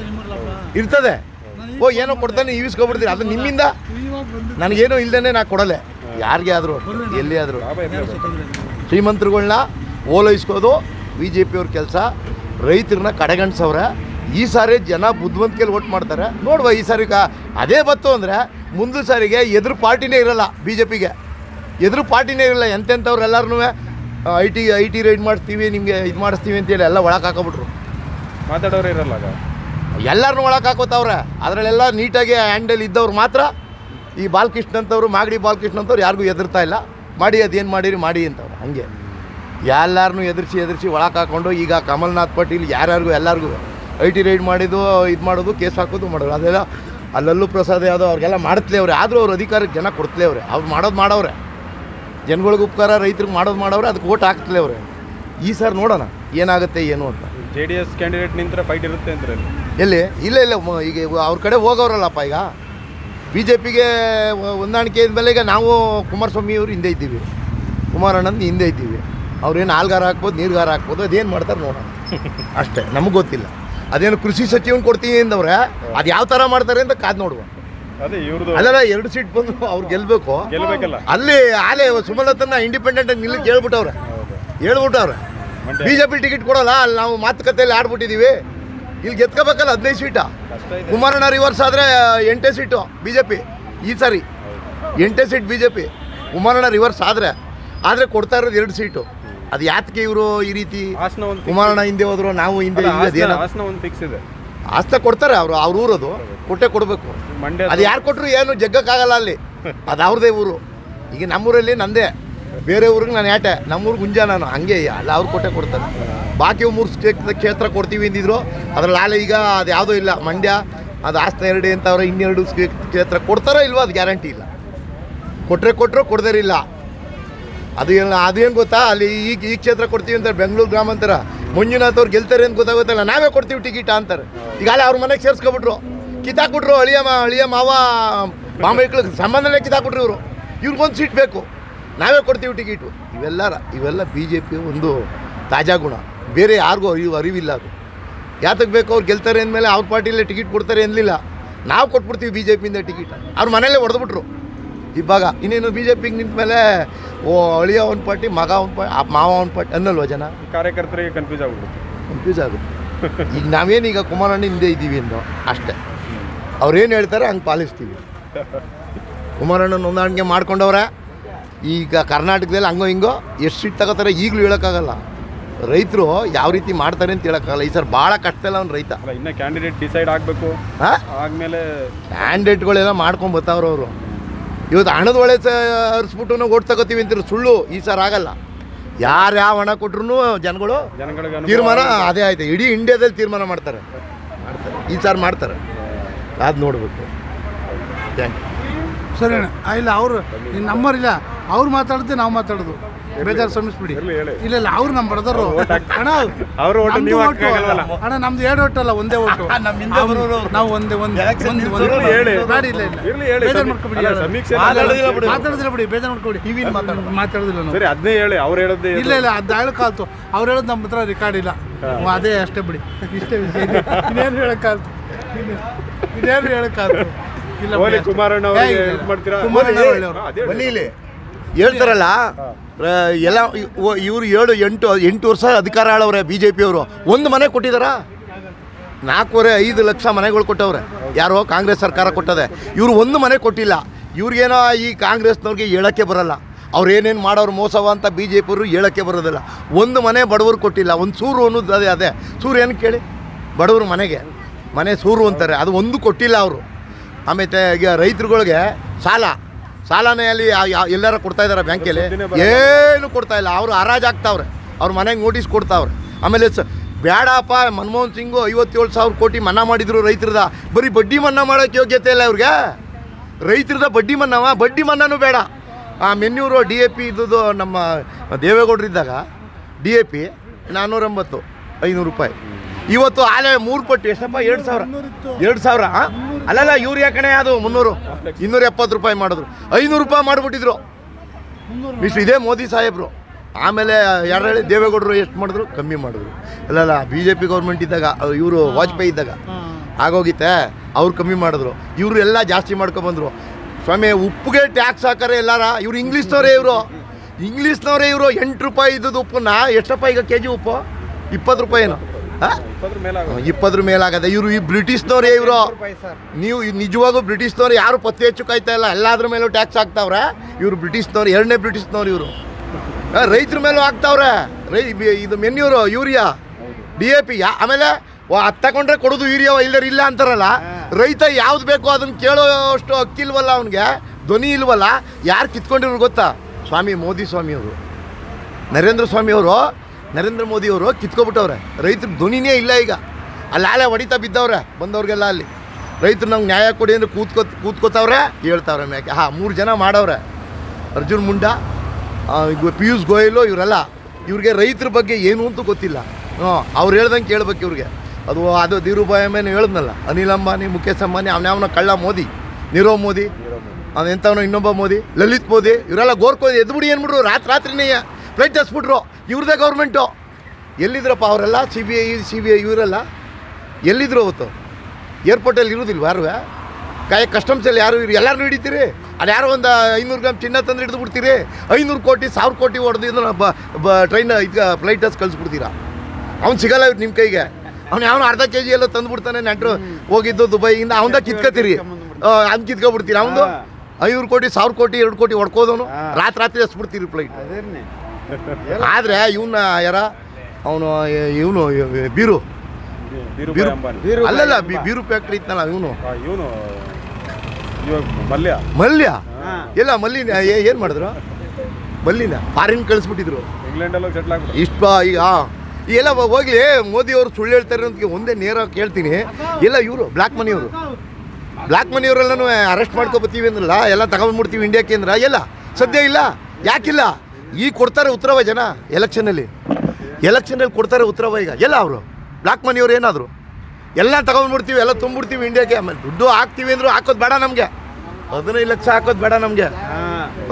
ಇರ್ತದೆ. ಓ, ಏನೋ ಕೊಡ್ತಾನೆ ಈವಿಸ್ಕೊಬಿಡ್ತೀರಿ ಅದು ನಿಮ್ಮಿಂದ. ನನಗೇನು ಇಲ್ಲದೇ ನಾ ಕೊಡಲೆ ಯಾರಿಗೆ ಆದರೂ ಎಲ್ಲಿ ಆದರೂ ಶ್ರೀಮಂತರುಗಳನ್ನ ಓಲೈಸ್ಕೋದು ಬಿ ಜೆ ಪಿಯವ್ರ ಕೆಲಸ ರೈತರನ್ನ ಕಡೆಗಣಿಸವ್ರೆ. ಈ ಸಾರಿ ಜನ ಬುದ್ಧಿವಂತಿಕೆಯಲ್ಲಿ ಓಟ್ ಮಾಡ್ತಾರೆ. ನೋಡುವ ಈ ಸಾರಿ ಅದೇ ಬತ್ತು ಅಂದರೆ ಮುಂದಿನ ಸಾರಿಗೆ ಎದುರು ಪಾರ್ಟಿನೇ ಇರಲ್ಲ ಬಿ ಜೆ ಪಿಗೆ ಎದುರು ಪಾರ್ಟಿನೇ ಇರಲ್ಲ ಎಂತೆಂಥವ್ರು ಎಲ್ಲರೂ I T I T raid ಮಾಡಿಸ್ತೀವಿ ನಿಮಗೆ ಇದು ಮಾಡಿಸ್ತೀವಿ ಅಂತೇಳಿ ಎಲ್ಲ ಒಳಗೆ ಹಾಕೋಬಿಟ್ರು. ಮಾತಾಡೋರು ಇರಲ್ಲ ಎಲ್ಲರನ್ನೂ ಒಳಗೆ ಹಾಕೋತಾವ್ರೆ. ಅದರಲ್ಲೆಲ್ಲ ನೀಟಾಗಿ ಹ್ಯಾಂಡಲ್ ಇದ್ದವ್ರು ಮಾತ್ರ. ಈ ಬಾಲಕೃಷ್ಣ ಅಂತವ್ರು ಮಾಗಡಿ ಬಾಲಕೃಷ್ಣ ಅಂತವ್ರು ಯಾರಿಗೂ ಎದುರ್ತಾ ಇಲ್ಲ. ಮಾಡಿ ಅದೇನು ಮಾಡಿರಿ ಮಾಡಿ ಅಂತವ್ರು ಹಂಗೆ. ಎಲ್ಲರನ್ನೂ ಎದುರಿಸಿ ಎದುರಿಸಿ ಒಳಗೆ ಹಾಕೊಂಡು ಈಗ ಕಮಲ್ನಾಥ್ ಪಟೀಲ್ ಯಾರ್ಯಾರಿಗೂ ಎಲ್ಲರಿಗೂ ಐ ಟಿ ರೈಡ್ ಮಾಡಿದ್ದು ಇದು ಮಾಡೋದು ಕೇಸ್ ಹಾಕೋದು ಮಾಡೋದು. ಅದೆಲ್ಲ ಅಲ್ಲಲ್ಲೂ ಪ್ರಸಾದ ಯಾವುದೋ ಅವ್ರಿಗೆಲ್ಲ ಮಾಡ್ತಲೇ ಅವ್ರೆ. ಆದರೂ ಅವ್ರ ಅಧಿಕಾರಕ್ಕೆ ಜನ ಕೊಡ್ತಲೇ ಅವ್ರೆ. ಅವ್ರು ಮಾಡೋದು ಮಾಡವ್ರೆ. ಜನಗಳಿಗೆ ಉಪಕಾರ ರೈತರಿಗೆ ಮಾಡೋದು ಮಾಡವ್ರೆ. ಅದಕ್ಕೆ ಓಟ್ ಹಾಕ್ತಲೇ ಅವ್ರೆ. ಈ ಸರ್ ನೋಡೋಣ ಏನಾಗುತ್ತೆ ಏನು ಅಂತ. ಜೆ ಡಿ ಎಸ್ ಕ್ಯಾಂಡಿಡೇಟ್ ನಿಂತರೆ ಫೈಟ್ ಇರುತ್ತೆ ಅಂದ್ರೆ ಅಲ್ಲಿ. ಎಲ್ಲಿ? ಇಲ್ಲ ಇಲ್ಲ. ಈಗ ಅವ್ರ ಕಡೆ ಹೋಗೋರಲ್ಲಪ್ಪ ಈಗ. ಬಿ ಜೆ ಪಿಗೆ ಹೊಂದಾಣಿಕೆ ಮೇಲೆ ಈಗ ನಾವು ಕುಮಾರಸ್ವಾಮಿ ಅವರು ಹಿಂದೆ ಇದ್ದೀವಿ. ಕುಮಾರಣ್ಣನ ಹಿಂದೆ ಇದ್ದೀವಿ. ಅವ್ರೇನು ಹಾಲ್ಗಾರ ಹಾಕ್ಬೋದು ನೀರ್ಗಾರ ಹಾಕ್ಬೋದು ಅದೇನು ಮಾಡ್ತಾರೆ ನೋಡೋಣ. ಅಷ್ಟೇ. ನಮಗೆ ಗೊತ್ತಿಲ್ಲ. ಅದೇನು ಕೃಷಿ ಸಚಿವನ್ ಕೊಡ್ತೀನಿ ಅಂದವ್ರೆ ಅದು ಯಾವ ಥರ ಮಾಡ್ತಾರೆ ಅಂತ ಕಾದು ನೋಡುವ. ಅದೇ ಇವ್ರದ್ದು ಅಲ್ಲೆಲ್ಲ ಎರಡು ಸೀಟ್ ಬಂದು ಅವ್ರು ಗೆಲ್ಬೇಕು. ಗೆಲ್ಬೇಕಲ್ಲ. ಅಲ್ಲಿ ಆಲೆ ಸುಮಲತನ್ನ ಇಂಡಿಪೆಂಡೆಂಟ್ ನಿಲ್ಲಿ ಹೇಳ್ಬಿಟ್ಟವ್ರೆ ಹೇಳ್ಬಿಟ್ಟವ್ರೆ. BJP B J P ticket ಕೊಡಲ್ಲ ಅಲ್ಲಿ ನಾವು ಮಾತುಕತೆಯಲ್ಲಿ ಆಡ್ಬಿಟ್ಟಿದ್ದೀವಿ ಇಲ್ಲಿ ಗೆದ್ಕೋಬೇಕಲ್ಲ ಹದಿನೈದು ಸೀಟಾ ಕುಮಾರಣ್ಣ ರಿವರ್ಸ್ ಆದರೆ ಎಂಟೇ ಸೀಟು ಬಿ ಜೆ ಪಿ ಈ ಸಾರಿ. ಎಂಟೇ ಸೀಟ್ ಬಿ ಜೆ ಪಿ ಕುಮಾರಣ್ಣ ರಿವರ್ಸ್ ಆದರೆ ಆದರೆ ಕೊಡ್ತಾ ಇರೋದು ಎರಡು ಸೀಟು ಅದು ಯಾತಕ್ಕೆ ಇವರು ಈ ರೀತಿ ಕುಮಾರಣ್ಣ ಹಿಂದೆ ಹೋದ್ರು ನಾವು ಹಿಂದೆ ಒಂದು ಫಿಕ್ಸ್ ಇದೆ. ಆಸ್ತ ಕೊಡ್ತಾರೆ ಅವರು ಅವ್ರ ಊರದು ಕೊಟ್ಟೆ ಕೊಡಬೇಕು. ಮಂಡ್ಯ ಅದು ಯಾರು ಕೊಟ್ಟರು ಏನು ಜಗ್ಗಕ್ಕಾಗಲ್ಲ ಅಲ್ಲಿ. ಅದು ಅವ್ರದೇ ಊರು. ಈಗ ನಮ್ಮೂರಲ್ಲಿ ನಂದೇ. ಬೇರೆ ಊರಿಗೆ ನಾನು ಯಾಟೆ. ನಮ್ಮೂರು ಗುಂಜ ನಾನು ಹಂಗೆ ಅಲ್ಲ ಅವ್ರು ಕೊಟ್ಟೆ ಕೊಡ್ತಾರೆ. ಬಾಕಿ ಮೂರು ಕ್ಷೇತ್ರ ಕ್ಷೇತ್ರ ಕೊಡ್ತೀವಿ ಅಂದಿದ್ರು. ಅದ್ರಲ್ಲಿ ಆಲೆ ಈಗ ಅದು ಯಾವುದೂ ಇಲ್ಲ. ಮಂಡ್ಯ ಅದು ಆಸ್ತ ಎರಡು ಅಂತವ್ರೆ ಇನ್ನೆರಡು ಕ್ಷೇ- ಕ್ಷೇತ್ರ ಕೊಡ್ತಾರೋ ಇಲ್ವೋ ಅದು ಗ್ಯಾರಂಟಿ ಇಲ್ಲ. ಕೊಟ್ಟರೆ ಕೊಟ್ಟರು ಕೊಡದೇ ಇಲ್ಲ. ಅದು ಏನು ಅದೇನು ಗೊತ್ತಾ? ಅಲ್ಲಿ ಈಗ ಈ ಕ್ಷೇತ್ರ ಕೊಡ್ತೀವಿ ಅಂತಾರೆ, ಬೆಂಗಳೂರು ಗ್ರಾಮಾಂತರ ಮಂಜುನಾಥ್ ಅವ್ರು ಗೆಲ್ತಾರೆ ಅಂತ ಗೊತ್ತಾಗುತ್ತಲ್ಲ ನಾವೇ ಕೊಡ್ತೀವಿ ಟಿಕೆಟ್ ಅಂತಾರೆ. ಈಗ ಅಲ್ಲೇ ಅವ್ರ ಮನೆಗೆ ಸೇರಿಸ್ಕೊಬಿಟ್ರು. ಕಿತ್ತಾಕ್ಬಿಟ್ರು ಅಳಿಯ ಮಾ ಅಳಿಯ ಮಾವ ಮಾಮೈಕ್ಳಿಗೆ ಸಂಬಂಧನೇ ಕಿತ್ತಾಕ್ಬಿಟ್ರು ಇವರು. ಇವ್ರಿಗೊಂದು ಸೀಟ್ ಬೇಕು. ನಾವೇ ಕೊಡ್ತೀವಿ ಟಿಕೆಟು ಇವೆಲ್ಲ ಇವೆಲ್ಲ ಬಿ ಜೆ ಪಿ ಒಂದು ತಾಜಾ ಗುಣ. ಬೇರೆ ಯಾರಿಗೂ ಅರಿವು ಅರಿವಿಲ್ಲ ಅದು. ಯಾತಕ್ಕೆ ಬೇಕು ಅವ್ರು ಗೆಲ್ತಾರೆ ಅಂದಮೇಲೆ ಅವ್ರ ಪಾರ್ಟಿಲೇ ಟಿಕೆಟ್ ಕೊಡ್ತಾರೆ ಅನ್ನಲಿಲ್ಲ ನಾವು ಕೊಟ್ಬಿಡ್ತೀವಿ ಬಿ ಜೆ ಪಿಯಿಂದ ಟಿಕೆಟ್ ಅವ್ರ ಮನೇಲೇ ಹೊಡೆದ್ಬಿಟ್ರು ಇವಾಗ ಇನ್ನೇನು ಬಿ ಜೆ ಪಿಗೆ ನಿಂತ ಮೇಲೆ ಓ ಅಳಿಯ ಒಂದು ಪಾರ್ಟಿ ಮಗ ಒಂದು ಪಾರ್ಟಿ ಮಾವ ಒಂದು ಪಾರ್ಟಿ ಅನ್ನಲ್ವ ಜನ? ಕಾರ್ಯಕರ್ತರಿಗೆ ಕನ್ಫ್ಯೂಸ್ ಆಗುತ್ತೆ ಕನ್ಫ್ಯೂಸ್ ಆಗುತ್ತೆ. ಈಗ ನಾವೇನೀಗ ಕುಮಾರಣ್ಣ ಹಿಂದೆ ಇದ್ದೀವಿ ಅಂದು ಅಷ್ಟೇ. ಅವ್ರೇನು ಹೇಳ್ತಾರೆ ಹಂಗೆ ಪಾಲಿಸ್ತೀವಿ. ಕುಮಾರಣ್ಣನ ಹೊಂದಾಣಿಕೆ ಮಾಡ್ಕೊಂಡವ್ರೆ. ಈಗ ಕರ್ನಾಟಕದಲ್ಲಿ ಹಂಗೋ ಹಿಂಗೋ ಎಷ್ಟು ಸೀಟ್ ತಗೋತಾರೆ ಈಗಲೂ ಹೇಳೋಕ್ಕಾಗಲ್ಲ. ರೈತರು ಯಾವ ರೀತಿ ಮಾಡ್ತಾರೆ ಅಂತ ಹೇಳೋಕ್ಕಾಗಲ್ಲ. ಈ ಸರ್ ಭಾಳ ಕಷ್ಟ ಇಲ್ಲ ಅವ್ನು ರೈತ. ಇನ್ನು ಇನ್ನ ಕ್ಯಾಂಡಿಡೇಟ್ ಡಿಸೈಡ್ ಆಗಬೇಕು. ಹಾಂ? ಆದ್ಮೇಲೆ ಕ್ಯಾಂಡಿಡೇಟ್ಗಳೆಲ್ಲ ಮಾಡ್ಕೊಂಡು ಬರ್ತಾವ್ರು ಅವರು. ಇವತ್ತು ಹಣದ ಒಳೆ ಹರಿಸ್ಬಿಟ್ಟು ನಾವು ಓಟ್ ತಗೋತೀವಿ ಅಂತೀರಿ ಸುಳ್ಳು ಈ ಸರ್ ಆಗಲ್ಲ. ಯಾರು ಯಾವ ಹಣ ಕೊಟ್ರು ಜನಗಳು ತೀರ್ಮಾನ ಅದೇ ಆಯ್ತು. ಇಡೀ ಇಂಡಿಯಾದಲ್ಲಿ ತೀರ್ಮಾನ ಮಾಡ್ತಾರೆ. ಮಾಡ್ತಾರೆ. ಈ ಸಾರ್ ಮಾಡ್ತಾರೆ. ಅದು ನೋಡಬೇಕು. ಥ್ಯಾಂಕ್ ಯು ಸರಿ ಇಲ್ಲ ಅವರು ನಂಬರ್ ಇಲ್ಲ. ಅವ್ರು ಮಾತಾಡ್ತೀವಿ ನಾವು ಮಾತಾಡೋದು. ಬೇಜಾರು ಶ್ರಮಿಸ್ಬಿಡಿ ಇಲ್ಲ ಇಲ್ಲ ಅವ್ರು ನಮ್ಮ ಬ್ರದರು. ಅಣ್ಣ ಅವ್ರ ಓಟು ನಮ್ದು ನೀವು ಅಣ್ಣ ನಮ್ದು ಎರಡು ಓಟು ಅಲ್ಲ ಒಂದೇ ಓಟು ನಮ್ಮ ಹಿಂದೆ ಬರೋರು ನಾವು ಒಂದೇ ಒಂದು ಒಂದು ಒಂದು. ಹೇಳಿ. ಬೇಡ ಇಲ್ಲ ಇಲ್ಲ. ಹೇಳಿ ಬೇಜಾರು ಮಾಡ್ಕೊಬಿಡಿ. ಸಮೀಕ್ಷೆ ಮಾತಾಡೋದಿಲ್ಲ ಬಿಡಿ. ಬೇಜಾರು ಮಾಡ್ಕೊಬಿಡಿ. ಟಿವಿ ಮಾತಾಡೋದಿಲ್ಲ ನಾವು ಸರಿ ಅದನ್ನೇ ಹೇಳಿ ಅವ್ರು ಹೇಳೋದೇ ಇಲ್ಲ ಇಲ್ಲ ಅದು ಆಯ್ತು. ಅವ್ರು ಹೇಳೋದು ನಮ್ಮ ಹತ್ರ ರೆಕಾರ್ಡ್ ಇಲ್ಲ. ಅದೇ ಅಷ್ಟೇ ಬಿಡಿ. ಇಷ್ಟೇ ವಿಷಯ. ಇನ್ನೇನು ಹೇಳಕ್ಕಾಲ್ತು ಇನ್ನೇನು ಹೇಳಕ್ಕಾಲ್ತು ಇಲ್ಲ ಕುಮಾರಣ್ಣ ಅವ್ರಿಗೆ ಇಲ್ಲ. ಮಾಡ್ತೀರಾ? ಹೇಳ್ತಾರಲ್ಲ ಎಲ್ಲ ಇವರು ಏಳು, ಎಂಟು ಎಂಟು ವರ್ಷ ಅಧಿಕಾರ ಆಳವ್ರೆ ಬಿ ಜೆ ಪಿಯವರು ಒಂದು ಮನೆ ಕೊಟ್ಟಿದಾರ? ನಾಲ್ಕೂವರೆ, ಐದು ಲಕ್ಷ ಮನೆಗಳು ಕೊಟ್ಟವ್ರೆ. ಯಾರೋ ಕಾಂಗ್ರೆಸ್ ಸರ್ಕಾರ ಕೊಟ್ಟದೆ. ಇವರು ಒಂದು ಮನೆ ಕೊಟ್ಟಿಲ್ಲ. ಇವ್ರಿಗೇನೋ ಈ ಕಾಂಗ್ರೆಸ್ನವ್ರಿಗೆ ಹೇಳೋಕ್ಕೆ ಬರಲ್ಲ. ಅವ್ರು ಏನೇನು ಮಾಡೋರು ಮೋಸವ ಅಂತ ಬಿ ಜೆ ಪಿಯವರು ಹೇಳೋಕ್ಕೆ ಬರೋದಿಲ್ಲ. ಒಂದು ಮನೆ ಬಡವರು ಕೊಟ್ಟಿಲ್ಲ. ಒಂದು ಸೂರು ಅನ್ನೋದು ಅದೇ ಅದೇ. ಸೂರು ಏನು ಕೇಳಿ? ಬಡವರು ಮನೆಗೆ. ಮನೆ ಸೂರು ಅಂತಾರೆ. ಅದು ಒಂದು ಕೊಟ್ಟಿಲ್ಲ ಅವರು. ಆಮೇಲೆ ಈಗ ರೈತರುಗಳಿಗೆ ಸಾಲ. ಸಾಲನೇ ಅಲ್ಲಿ ಯಾ- ಯಾ- ಎಲ್ಲಾರ ಕೊಡ್ತಾ ಇದ್ದಾರೆ ಬ್ಯಾಂಕಲ್ಲಿ. ಏನು ಕೊಡ್ತಾ ಇಲ್ಲ. ಅವರು ಹರಾಜು ಆಗ್ತಾವ್ರೆ. ಅವ್ರ ಮನೆಗೆ ನೋಟಿಸ್ ಕೊಡ್ತಾವ್ರೆ. ಆಮೇಲೆ ಸ ಬೇಡಪ್ಪ ಮನಮೋಹನ್ ಸಿಂಗು ಐವತ್ತೇಳು ಸಾವಿರ ಕೋಟಿ ಮನ್ನಾ ಮಾಡಿದ್ರು ರೈತರದ. ಬರೀ ಬಡ್ಡಿ ಮನ್ನಾ ಮಾಡೋಕ್ಕೆ ಯೋಗ್ಯತೆ ಇಲ್ಲ ಇವ್ರಿಗೆ. ರೈತರದ ಬಡ್ಡಿ ಮನ್ನಾವ? ಬಡ್ಡಿ ಮನ್ನಾನು ಬೇಡ. ಆ ಮೆನ್ಯೂರು ಡಿ ಎ ಪಿ ಇದ್ದದ್ದು ನಮ್ಮ ದೇವೇಗೌಡರು ಇದ್ದಾಗ ಡಿ ಎ ಪಿ ನಾನ್ನೂರಂಬತ್ತು ಐನೂರು ರೂಪಾಯಿ. ಇವತ್ತು ಆಲೆ ಮೂರು ಪಟ್ಟು ಎಷ್ಟಪ್ಪ? ಎರಡು ಸಾವಿರ. ಎರಡು ಸಾವಿರ? ಅಲ್ಲಲ್ಲ ಯೂರಿಯಾ ಕಣೆ ಅದು ಮುನ್ನೂರು. ಇನ್ನೂರ ಎಪ್ಪತ್ತು ರೂಪಾಯಿ ಮಾಡಿದ್ರು. ಐನೂರು ರೂಪಾಯಿ ಮಾಡಿಬಿಟ್ಟಿದ್ರು. ಮಿಸ್ಟರ್ ಇದೇ ಮೋದಿ ಸಾಹೇಬರು. ಆಮೇಲೆ ಯಾರು ಹೇಳಿ ದೇವೇಗೌಡರು ಎಷ್ಟು ಮಾಡಿದ್ರು? ಕಮ್ಮಿ ಮಾಡಿದ್ರು. ಅಲ್ಲಲ್ಲ ಬಿ ಜೆ ಪಿ ಗೌರ್ಮೆಂಟ್ ಇದ್ದಾಗ ಇವರು ವಾಜಪೇಯಿ ಇದ್ದಾಗ. ಆಗೋಗಿತ್ತೆ. ಅವ್ರು ಕಮ್ಮಿ ಮಾಡಿದ್ರು. ಇವರು ಎಲ್ಲ ಜಾಸ್ತಿ ಮಾಡ್ಕೊಬಂದ್ರು ಸ್ವಾಮಿ ಉಪ್ಪಿಗೆ ಟ್ಯಾಕ್ಸ್ ಹಾಕಾರೆ ಎಲ್ಲಾರ ಇವ್ರು ಇಂಗ್ಲೀಷ್ನವರೇ ಇವರು. ಇಂಗ್ಲೀಷ್ನವರೇ ಇವರು. ಎಂಟು ರೂಪಾಯಿ ಇದ್ದದ್ದು ಉಪ್ಪನ್ನ ಎಷ್ಟಪ್ಪ ಈಗ ಕೆ ಜಿ ಉಪ್ಪು? ಇಪ್ಪತ್ತು ರೂಪಾಯಿ ಏನು? ಹಾಂ ಇಪ್ಪದ್ರ ಮೇಲೆ ಇಪ್ಪದ್ರ ಮೇಲಾಗದೆ. ಇವರು ಈ ಬ್ರಿಟಿಷ್ನವರೇ ಇವರು? ನೀವು ನಿಜವಾಗೂ ಬ್ರಿಟಿಷ್ನವ್ರು, ಯಾರು ಪತ್ತೆ ಹೆಚ್ಚು ಕಾಯ್ತಾ ಇಲ್ಲ. ಎಲ್ಲಾದ್ರ ಮೇಲೂ ಟ್ಯಾಕ್ಸ್ ಹಾಕ್ತಾವ್ರೆ. ಇವರು ಬ್ರಿಟಿಷ್ನವ್ರು, ಎರಡನೇ ಬ್ರಿಟಿಷ್ನವ್ರು ಇವರು. ರೈತರ ಮೇಲೂ ಹಾಕ್ತಾವ್ರೆ. ರೈ ಇದು manure, urea. D A P ಆಮೇಲೆ ಅದು ತಗೊಂಡ್ರೆ ಕೊಡೋದು ಯೂರಿಯಾ ಇಲ್ಲರ ಇಲ್ಲ ಅಂತಾರಲ್ಲ. ರೈತ ಯಾವ್ದು ಬೇಕೋ ಅದನ್ನು ಕೇಳೋ ಅಷ್ಟು ಅಕ್ಕಿಲ್ವಲ್ಲ ಅವನಿಗೆ. ಧ್ವನಿ ಇಲ್ವಲ್ಲ. ಯಾರು ಕಿತ್ಕೊಂಡಿರೋ ಗೊತ್ತಾ? ಸ್ವಾಮಿ ಮೋದಿ ಸ್ವಾಮಿಯವರು. ನರೇಂದ್ರ ಸ್ವಾಮಿಯವರು. ನರೇಂದ್ರ ಮೋದಿಯವರು ಕಿತ್ಕೊಬಿಟ್ಟವ್ರೆ. ರೈತರ ಧ್ವನಿನೇ ಇಲ್ಲ ಈಗ. ಅಲ್ಲಿ ಆಲೆ ಹೊಡಿತಾ ಬಿದ್ದವ್ರೆ ಬಂದವ್ರಿಗೆಲ್ಲ ಅಲ್ಲಿ. ರೈತರು ನಮ್ಗೆ ನ್ಯಾಯ ಕೊಡಿ ಅಂದ್ರೆ ಕೂತ್ಕೊ ಕೂತ್ಕೋತಾವ್ರೆ ಹೇಳ್ತಾವ್ರೆ ಮ್ಯಾಕೆ ಹಾಂ ಮೂರು ಜನ ಮಾಡವ್ರೆ. ಅರ್ಜುನ್ ಮುಂಡಾ ಪಿಯೂಷ್ ಗೋಯಲು ಇವರೆಲ್ಲ. ಇವ್ರಿಗೆ ರೈತರ ಬಗ್ಗೆ ಏನು ಅಂತೂ ಗೊತ್ತಿಲ್ಲ. ಹ್ಞೂ ಅವ್ರು ಹೇಳ್ದಂಗೆ ಕೇಳ್ಬೇಕು ಇವ್ರಿಗೆ. ಅದು ಅದು ಧೀರುಭಾಯಿ ಅಮ್ಮೇನು ಹೇಳಿದ್ನಲ್ಲ ಅನಿಲ್ ಅಂಬಾನಿ ಮುಖೇಶ್ ಅಂಬಾನಿ ಅವನ್ಯಾವನ ಕಳ್ಳ ಮೋದಿ. ನೀರವ್ ಮೋದಿ ಅವನು ಎಂಥವನು ಇನ್ನೊಬ್ಬ ಮೋದಿ ಲಲಿತ್ ಮೋದಿ ಇವರೆಲ್ಲ ಗೋರ್ಕೋ ಎದ್ಬಿಡಿ ಏನ್ಬಿಡ್ರು ರಾತ್ರಿ ರಾತ್ರಿನೇ. ಫ್ಲೈಟ್ ಹಸ್ಬಿಟ್ರು ಇವ್ರದೇ ಗೌರ್ಮೆಂಟು ಎಲ್ಲಿದ್ರಪ್ಪ ಅವರೆಲ್ಲ? C B I C B I ಇವರೆಲ್ಲ? ಎಲ್ಲಿದ್ರು ಅವತ್ತು? ಏರ್ಪೋರ್ಟಲ್ಲಿ ಇರೋದಿಲ್ವ ಯಾರು? ಕಾಯ ಕಸ್ಟಮ್ಸಲ್ಲಿ ಯಾರು ಇರು ಎಲ್ಲರೂ ಹಿಡಿತೀರಿ? ಅಲ್ಲಿ ಯಾರೋ ಒಂದು ಐನೂರು ಗ್ರಾಮ್ ಚಿನ್ನ ತಂದು ಹಿಡಿದು ಬಿಡ್ತೀರಿ? ಐನೂರು ಕೋಟಿ ಸಾವಿರ ಕೋಟಿ ಹೊಡೆದು ಇದನ್ನು ಬ ಬ ಟ್ರೈನ್ ಇದು ಫ್ಲೈಟ್ ಹಸ್ ಕಳಿಸ್ಬಿಡ್ತೀರಾ? ಅವ್ನು ಸಿಗಲ್ಲ ಇವ್ರು ನಿಮ್ಮ ಕೈಗೆ. ಅವ್ನು ಯಾವನು ಅರ್ಧ ಕೆ ಜಿ ಎಲ್ಲ ತಂದುಬಿಡ್ತಾನೆ ನೆಂಟರು ಹೋಗಿದ್ದು ದುಬೈಯಿಂದ ಅವನ ಕಿತ್ಕೋತೀರಿ. ಅವ್ನು ಕಿತ್ಕೊಬಿಡ್ತೀರಿ? ಅವನು ಐನೂರು ಕೋಟಿ ಸಾವಿರ ಕೋಟಿ ಎರಡು ಕೋಟಿ ಹೊಡ್ಕೋದವನು. ರಾತ್ರಿ ರಾತ್ರಿ ಹಸ್ಬಿಡ್ತೀರಿ ಫ್ಲೈಟ್ ಆದರೆ ಇವನ್ನ ಯಾರ? ಅವನು ಇವನು ಬೀರು. ಬೀರು ಅಲ್ಲಲ್ಲ ಬೀರು ಫ್ಯಾಕ್ಟ್ರಿ ಇತ್ತಲ್ಲ ಇವನು? ಇವನು ಮಲ್ಯ. ಮಲ್ಯ? ಎಲ್ಲ ಮಲ್ಲಿನ ಏನು ಮಾಡಿದ್ರು? ಮಲ್ಲಿನ ಫಾರಿನ್ ಕಳಿಸ್ಬಿಟ್ಟಿದ್ರು. ಇಂಗ್ಲೆಂಡಲ್ಲೂ ಸೆಟ್ಲ್ ಇಷ್ಟ ಈಗ ಎಲ್ಲ ಹೋಗ್ಲಿ ಮೋದಿ ಅವರು ಸುಳ್ಳು ಹೇಳ್ತಾರೆ ಅಂತ ಒಂದೇ ನೇರ ಕೇಳ್ತೀನಿ. ಎಲ್ಲ ಇವರು ಬ್ಲ್ಯಾಕ್ ಮನಿಯವರು ಬ್ಲಾಕ್ ಮನಿಯವರೆಲ್ಲನೂ ಅರೆಸ್ಟ್ ಮಾಡ್ಕೊಬತ್ತೀವಿ ಅಂದ್ರಲ್ಲ ಎಲ್ಲ ತಗೊಂಡ್ಬಿಡ್ತೀವಿ ಇಂಡಿಯಾಕ್ಕೆ ಅಂದ್ರೆ ಎಲ್ಲ ಸದ್ಯ ಇಲ್ಲ? ಯಾಕಿಲ್ಲ? ಈಗ ಕೊಡ್ತಾರೆ ಉತ್ತರವ ಜನ ಎಲೆಕ್ಷನಲ್ಲಿ ಎಲೆಕ್ಷನಲ್ಲಿ ಕೊಡ್ತಾರೆ ಉತ್ತರವ ಈಗ. ಎಲ್ಲ ಅವರು. ಬ್ಲ್ಯಾಕ್ ಮನಿಯವ್ರು ಏನಾದರು. ಎಲ್ಲ ತಗೊಂಡ್ಬಿಡ್ತೀವಿ, ಎಲ್ಲ ತುಂಬಿಡ್ತೀವಿ ಇಂಡಿಯಾಗೆ ಆಮೇಲೆ ದುಡ್ಡು ಹಾಕ್ತೀವಿ ಅಂದ್ರು ಹಾಕೋದು ಬೇಡ ನಮಗೆ. ಹದಿನೈದು ಲಕ್ಷ ಹಾಕೋದು ಬೇಡ ನಮಗೆ.